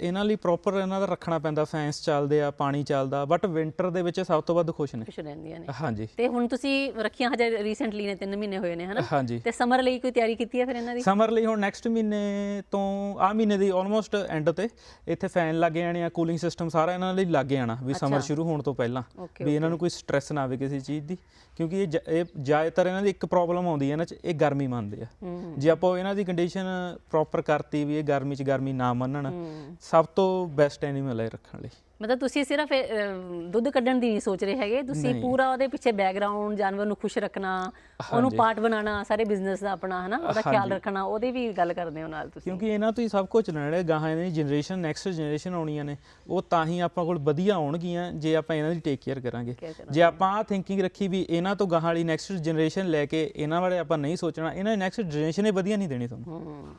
ਇਹਨਾਂ ਲਈ ਪ੍ਰੋਪਰ ਇਹਨਾਂ ਦਾ ਰੱਖਣਾ ਪੈਂਦਾ ਫੈਂਸ ਚੱਲਦੇ ਆ ਪਾਣੀ ਚੱਲਦਾ ਬਟ ਵਿੰਟਰ ਦੇ ਵਿੱਚ ਸਭ ਤੋਂ ਵੱਧ ਖੁਸ਼ ਨੇ। ਖੁਸ਼ ਰਹਿੰਦੀਆਂ ਨੇ। ਹਾਂਜੀ। ਤੇ ਹੁਣ ਤੁਸੀਂ ਰੱਖੀਆਂ ਹਜੇ ਰੀਸੈਂਟਲੀ ਨੇ 3 ਮਹੀਨੇ ਹੋਏ ਨੇ ਹਨਾ? ਹਾਂਜੀ। ਤੇ ਸਮਰ ਲਈ ਕੋਈ ਤਿਆਰੀ ਕੀਤੀ ਹੈ ਫਿਰ ਇਹਨਾਂ ਦੀ? ਸਮਰ ਲਈ ਹੁਣ ਨੈਕਸਟ ਮਹੀਨੇ ਤੋਂ ਆ ਮਹੀਨੇ ਦੀ ਆਲਮੋਸਟ ਐਂਡ ਤੇ ਇੱਥੇ ਫੈਨ ਲੱਗ ਜਾਣੇ ਆ ਕੂਲਿੰਗ ਸਿਸਟਮ ਸਾਰਾ ਇਹਨਾਂ ਲਈ ਲੱਗ ਜਾਣਾ ਵੀ ਸਮਰ ਸ਼ੁਰੂ ਹੋਣ ਤੋਂ ਪਹਿਲਾਂ। ਵੀ ਇਹਨਾਂ ਨੂੰ ਕੋਈ ਸਟ੍ਰੈਸ ਨਾ ਆਵੇ ਕਿਸੇ ਚੀਜ਼ ਦੀ ਕਿਉਂਕਿ ਇਹ ਇਹ ਜ਼ਿਆਦਾਤਰ ਇਹਨਾਂ ਦੀ ਇੱਕ ਪ੍ਰੋਬਲਮ ਆਉਂਦੀ ਹੈ ਇਹਨਾਂ 'ਚ ਇਹ ਗਰਮੀ ਮੰਨਦੇ ਆ। ਜੇ ਆਪਾਂ ਇਹਨਾਂ ਦੀ ਕੰਡੀਸ਼ਨ ਪ੍ਰੋਪਰ ਕਰਤੀ ਵੀ ਇਹ ਗਰਮੀ 'ਚ ਗਰਮੀ ਨਾ ਮੰਨਣ ਸਭ ਤੋਂ ਬੈਸਟ ਐਨੀਮਲ ਹੈ ਰੱਖਣ ਲਈ। ਮਤਲਬ ਤੁਸੀਂ ਸਿਰਫ ਅਹ, ਦੁੱਧ ਕੱਢਣ ਦੀ ਨਹੀਂ ਸੋਚ ਰਹੇ ਹੈਗੇ। ਤੁਸੀਂ ਪੂਰਾ ਉਹਦੇ ਪਿੱਛੇ ਬੈਕਗ੍ਰਾਉਂਡ ਜਾਨਵਰ ਨੂੰ ਖੁਸ਼ ਰੱਖਣਾ ਉਹਨੂੰ ਪਾਰਟ ਬਣਾਉਣਾ ਸਾਰੇ ਬਿਜ਼ਨਸ ਦਾ ਆਪਣਾ ਹਨਾ ਉਹਦਾ ਖਿਆਲ ਰੱਖਣਾ ਉਹਦੇ ਵੀ ਗੱਲ ਕਰਦੇ ਹੋ ਨਾਲ ਤੁਸੀਂ। ਕਿਉਂਕਿ ਇਹਨਾਂ ਤੋਂ ਹੀ ਸਭ ਕੁਝ ਚੱਲਣਾ ਜਿਹੜੇ ਗਾਹਾਂ ਇਹਨਾਂ ਦੀ ਜਨਰੇਸ਼ਨ ਨੈਕਸਟ ਜਨਰੇਸ਼ਨ ਆਉਣੀਆਂ ਨੇ। ਉਹ ਤਾਂ ਹੀ ਆਪਾਂ ਕੋਲ ਵਧੀਆ ਆਉਣਗੀਆਂ ਜੇ ਆਪਾਂ ਇਹਨਾਂ ਦੀ ਟੇਕ ਕੇਅਰ ਕਰਾਂਗੇ। Care ਕਰਾਂਗੇ। ਜੇ ਆਪਾਂ ਆ ਥਿੰਕਿੰਗ ਰੱਖੀ ਵੀ ਇਹਨਾਂ ਤੋਂ ਗਾਹਾਂ ਵਾਲੀ ਨੈਕਸਟ ਜਨਰੇਸ਼ਨ ਲੈ ਕੇ ਇਹਨਾਂ ਬਾਰੇ ਆਪਾਂ ਨਹੀਂ ਸੋਚਣਾ ਇਹਨਾਂ ਦੀ ਨੈਕਸਟ ਜਨਰੇਸ਼ਨ ਇਹ ਵਧੀਆ ਨਹੀਂ ਦੇਣੀ ਤੁਹਾਨੂੰ। ਹਮ।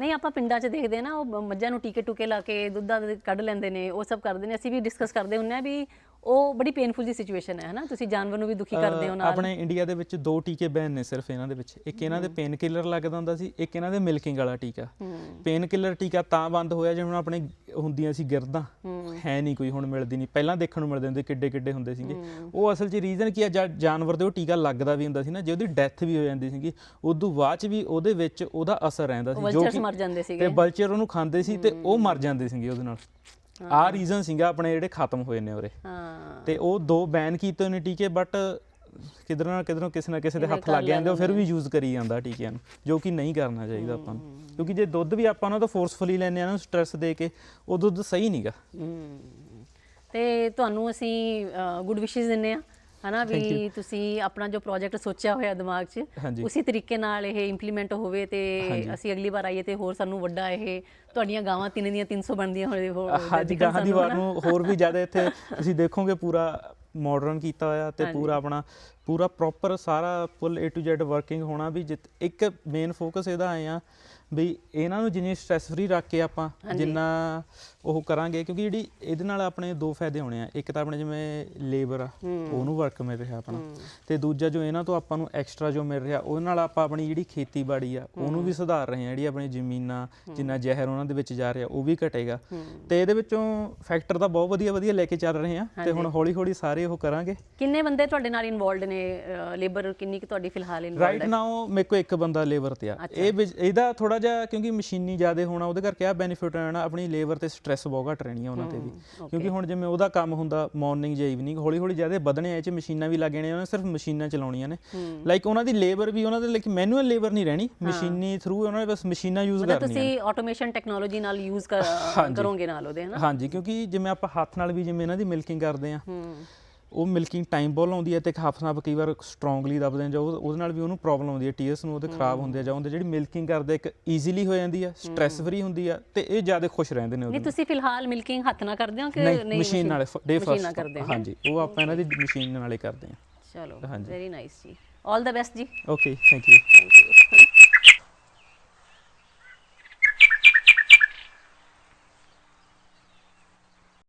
ਨਹੀਂ ਆਪਾਂ ਪਿੰਡਾਂ 'ਚ ਦੇਖਦੇ ਆ ਨਾ ਉਹ ਮੱਝਾਂ ਨੂੰ ਟੀਕੇ ਟੂਕੇ ਲਾ ਕੇ ਦੁੱਧਾਂ ਦੇ ਕੱਢ ਲੈਂਦੇ ਨੇ ਉਹ ਸਭ ਕਰਦੇ ਨੇ। ਅਸੀਂ ਵੀ ਡਿਸਕਸ ਕਰਦੇ ਹੁੰਨੇ ਆ ਵੀ ਉਹ ਬੜੀ ਪੇਨਫੁਲ ਜੀ ਸਿਚੁਏਸ਼ਨ ਹੈ ਹਨਾ? ਤੁਸੀਂ ਜਾਨਵਰ ਨੂੰ ਵੀ ਦੁਖੀ ਕਰਦੇ ਹੋ ਨਾਲ। ਆਪਣੇ ਇੰਡੀਆ ਦੇ ਵਿੱਚ ਦੋ ਟੀਕੇ ਬੈਨ ਨੇ ਸਿਰਫ ਇਹਨਾਂ ਦੇ ਵਿੱਚ। ਇੱਕ ਇਹਨਾਂ ਦੇ ਪੇਨ ਕਿਲਰ ਲੱਗਦਾ ਹੁੰਦਾ ਸੀ ਇੱਕ ਇਹਨਾਂ ਦੇ ਮਿਲਕਿੰਗ ਵਾਲਾ ਟੀਕਾ। ਪੇਨ ਕਿਲਰ ਟੀਕਾ ਤਾਂ ਬੰਦ ਹੋਇਆ ਜਿਵੇਂ ਹੁਣ ਆਪਣੇ ਹੁੰਦੀਆਂ ਸੀ ਗਿਰਦਾਂ। ਹੂੰ ਨਹੀਂ ਕੋਈ ਹੁਣ ਮਿਲਦੀ ਨਹੀਂ। ਪਹਿਲਾਂ ਦੇਖਣ ਨੂੰ ਮਿਲਦੇ ਹੁੰਦੇ ਕਿੱਡੇ ਕਿੱਡੇ ਹੁੰਦੇ ਸੀਗੇ। ਉਹ ਅਸਲ 'ਚ ਰੀਜ਼ਨ ਕੀ ਆ ਜਾਨਵਰ ਦੇ ਉਹ ਟੀਕਾ ਲੱਗਦਾ ਵੀ ਹੁੰਦਾ ਸੀ ਨਾ ਜੇ ਉਹਦੀ ਡੈਥ ਵੀ ਹੋ ਜਾਂਦੀ ਸੀਗੀ ਉਦੋਂ ਬਾਅਦ 'ਚ ਵੀ ਉਹਦੇ ਵਿੱਚ ਉਹਦਾ ਅਸਰ ਰਹਿੰਦਾ ਸੀ ਜੋ ਕਿ ਮਰ ਜਾਂਦੇ ਤੇ ਸੀਗੇ ਬਲਚਰ ਉਹਨੂੰ ਖਾਂਦੇ ਸੀ ਤੇ ਉਹ ਮਰ ਜਾਂਦੇ ਸੀਗੇ ਉਹਦੇ ਨਾਲ। ਆਹ ਰੀਜ਼ਨ ਸੀਗਾ ਆਪਣੇ ਜਿਹੜੇ ਖਤਮ ਹੋਏ ਨੇ ਉਰੇ। ਹਾਂ। ਤੇ ਉਹ ਦੋ ਬੈਨ ਕੀਤੇ ਨੇ ਟੀਕੇ ਬਟ ਕਿਧਰ ਨਾ ਕਿਧਰੋਂ ਕਿਸੇ ਨਾ ਕਿਸੇ ਦੇ ਹੱਥ ਲੱਗ ਜਾਂਦੇ ਉਹ ਫਿਰ ਵੀ ਯੂਜ਼ ਕਰੀ ਜਾਂਦਾ ਟੀਕਿਆਂ ਨੂੰ ਜੋ ਕਿ ਨਹੀਂ ਕਰਨਾ ਚਾਹੀਦਾ ਆਪਾਂ ਨੂੰ। ਕਿਉਂਕਿ ਜੇ ਦੁੱਧ ਵੀ ਆਪਾਂ ਉਹਨਾਂ ਤੋਂ ਫੋਰਸਫੁਲੀ ਲੈਂਦੇ ਆ ਨਾ ਸਟ੍ਰੈਸ ਦੇ ਕੇ ਉਹ ਦੁੱਧ ਸਹੀ ਨਹੀਂਗਾ। ਤੇ ਤੁਹਾਨੂੰ ਅਸੀਂ ਗੁੱਡ ਵਿਸ਼ੇਸ ਦਿੰਨੇ ਆ ਹਨਾ ਵੀ ਤੁਸੀਂ ਆਪਣਾ ਜੋ ਪ੍ਰੋਜੈਕਟ ਸੋਚਿਆ ਹੋਇਆ ਦਿਮਾਗ 'ਚ ਉਸੇ ਤਰੀਕੇ ਨਾਲ ਇਹ ਇੰਪਲੀਮੈਂਟ ਹੋਵੇ ਤੇ ਅਸੀਂ ਅਗਲੀ ਵਾਰ ਆਈਏ ਤੇ ਹੋਰ ਸਾਨੂੰ ਵੱਡਾ ਇਹ ਤੁਹਾਡੀਆਂ ਗਾਵਾਂ ਤਿੰਨ ਦੀਆਂ 300 ਬਣਦੀਆਂ ਹੋਏ ਹੋਰ ਹਾਂਜੀ ਗਾਹਾਂ ਦੀ ਸਾਨੂੰ, ਵਾਰ ਨੂੰ ਹੋਰ ਵੀ ਜ਼ਿਆਦਾ ਇੱਥੇ <laughs> ਤੁਸੀਂ ਦੇਖੋਗੇ ਪੂਰਾ ਮਾਡਰਨ ਕੀਤਾ ਹੋਇਆ ਤੇ ਪੂਰਾ ਆਪਣਾ ਪੂਰਾ ਪ੍ਰੋਪਰ ਸਾਰਾ full A to Z working ਹੋਣਾ ਵੀ ਜਿਤ- ਇੱਕ ਮੇਨ ਫੋਕਸ ਇਹਦਾ ਆਏ ਆ ਵੀ ਇਹਨਾਂ ਨੂੰ ਜਿੰਨੀ ਸਟ੍ਰੈਸ ਫਰੀ ਰੱਖ ਕੇ ਆਪਾਂ ਜਿੰਨਾ ਉਹ ਕਰਾਂਗੇ ਕਿਉਂਕਿ ਜਿਹੜੀ ਇਹਦੇ ਨਾਲ ਆਪਣੇ ਦੋ ਫਾਇਦੇ ਹੋਣੇ ਆ। ਇੱਕ ਤਾਂ ਆਪਣੇ ਜਿਵੇਂ ਲੇਬਰ ਆ ਉਹਨੂੰ ਵਰਕ ਮਿਲ ਰਿਹਾ ਆਪਣਾ ਤੇ ਦੂਜਾ ਜੋ ਇਹਨਾਂ ਤੋਂ ਆਪਾਂ ਨੂੰ ਐਕਸਟਰਾ ਜੋ ਮਿਲ ਰਿਹਾ ਉਹਦੇ ਨਾਲ ਆਪਾਂ ਆਪਣੀ ਜਿਹੜੀ ਖੇਤੀਬਾੜੀ ਆ ਉਹਨੂੰ ਵੀ ਸੁਧਾਰ ਰਹੇ ਆ। ਜਿਹੜੀ ਆਪਣੀ ਜ਼ਮੀਨਾਂ ਜਿੰਨਾ ਜ਼ਹਿਰ ਉਹਨਾਂ ਦੇ ਵਿੱਚ ਜਾ ਰਿਹਾ ਉਹ ਵੀ ਘਟੇਗਾ। ਤੇ ਇਹਦੇ ਵਿੱਚੋਂ ਫੈਕਟਰ ਤਾਂ ਬਹੁਤ ਵਧੀਆ ਵਧੀਆ ਲੈ ਕੇ ਚੱਲ ਰਹੇ ਆ। ਤੇ ਹੁਣ ਹੌਲੀ ਹੌਲੀ ਸਾਰੇ ਉਹ ਕਰਾਂਗੇ। ਕਿੰਨੇ ਬੰਦੇ ਤੁਹਾਡੇ ਨਾਲ ਇਨਵੋਲਡ ਨੇ ਲੇਬਰ ਕਿੰਨੀ ਕੁ ਤੁਹਾਡੀ ਫਿਲਹਾਲ ਇਨਵੋਲਡ ਰਾਈਟ ਨਾਓ ਮੇਰੇ ਕੋ ਇੱਕ ਬੰਦਾ ਲੇਬਰ ਤੇ ਆ। ਇਹ ਇਹਦਾ ਥੋੜਾ ਜਿਹਾ ਕਿਉਂਕਿ ਮਸ਼ੀਨੀ ਜ਼ਿਆਦਾ ਹੋਣਾ ਉਹਦੇ ਕਰਕੇ ਆ ਬੈਨੀਫਿਟ ਰਹਿਣਾ ਆਪਣੀ ਲੇਬਰ ਤੇ ਸਟ੍ਰੈਸ ਬਹੁਤ ਘਟ ਰਹਿਣੀ ਆ ਉਹਨਾਂ ਤੇ ਵੀ। ਕਿਉਂਕਿ ਹੁਣ ਜਿਵੇਂ ਉਹਦਾ ਕੰਮ ਹੁੰਦਾ ਮਾਰਨਿੰਗ ਜਾਂ ਈਵਨਿੰਗ ਹੌਲੀ ਹੌਲੀ ਜ਼ਿਆਦਾ ਵਧਣੇ ਆ ਇਹ ਚ ਮਸ਼ੀਨਾਂ ਵੀ ਲੱਗ ਜਾਣੀਆਂ ਉਹਨਾਂ ਸਿਰਫ ਮਸ਼ੀਨਾਂ ਚਲਾਉਣੀਆਂ ਨੇ। ਲਾਈਕ ਉਹਨਾਂ ਦੀ ਲੇਬਰ ਵੀ ਉਹਨਾਂ ਦੇ ਲਈ ਮੈਨੂਅਲ ਲੇਬਰ ਨਹੀਂ ਰਹਿਣੀ ਮਸ਼ੀਨੀ ਥਰੂ ਉਹਨਾਂ ਨੇ ਬਸ ਮਸ਼ੀਨਾਂ ਯੂਜ਼ ਕਰਨੀਆਂ ਤੁਸੀਂ ਆਟੋਮੇਸ਼ਨ ਟੈਕਨੋਲੋਜੀ ਨਾਲ ਯੂਜ਼ ਕਰੋਗੇ ਨਾਲ ਉਹਦੇ ਹਨਾ? ਹਾਂਜੀ ਕਿਉਂਕਿ ਜਿਵੇਂ ਆਪਾਂ ਹੱਥ ਨਾਲ ਵੀ ਜਿਵੇਂ ਇਹਨਾਂ ਦੀ ਮਿਲਕਿੰਗ ਕਰਦੇ ਆ ਉਹ ਮਿਲਕਿੰਗ ਟਾਈਮ ਬਹੁਤ ਲਾਉਂਦੀ ਹੈ ਤੇ ਹੱਥ ਨਾਲ ਕਈ ਵਾਰ ਸਟਰੋਂਗਲੀ ਦੱਬਦੇ ਜਾਂ ਉਹ- ਉਹਦੇ ਨਾਲ ਵੀ ਉਹਨੂੰ ਪ੍ਰੋਬਲਮ ਆਉਂਦੀ ਹੈ ਟੀਅਰਸ ਨੂੰ ਉਹਦੇ ਖਰਾਬ ਹੁੰਦੇ ਜਾਂ ਉਹਦੇ ਜਿਹੜੀ ਮਿਲਕਿੰਗ ਕਰਦੇ ਇੱਕ ਈਜ਼ੀਲੀ ਹੋ ਜਾਂਦੀ ਆ ਸਟ੍ਰੈਸ ਫਰੀ ਹੁੰਦੀ ਆ ਤੇ ਇਹ ਜ਼ਿਆਦਾ ਖੁਸ਼ ਰਹਿੰਦੇ ਨੇ ਉਹਦੇ ਨਹੀਂ ਤੁਸੀਂ ਫਿਲਹਾਲ ਮਿਲਕਿੰਗ ਹੱਥ ਨਾਲ ਕਰਦੇ ਹੋ ਕਿ। ਨਹੀਂ ਮਸ਼ੀਨ ਨਾਲ ਡੇ ਮਸ਼ੀਨਾਂ ਫਸਟ ਹਾਂਜੀ ਉਹ ਆਪਾਂ ਇਹਨਾਂ ਦੀ ਮਸ਼ੀਨ ਨਾਲ ਹੀ ਕਰਦੇ ਆ ਚਲੋ। Very nice ji. All the best ji. Okay thank you thank you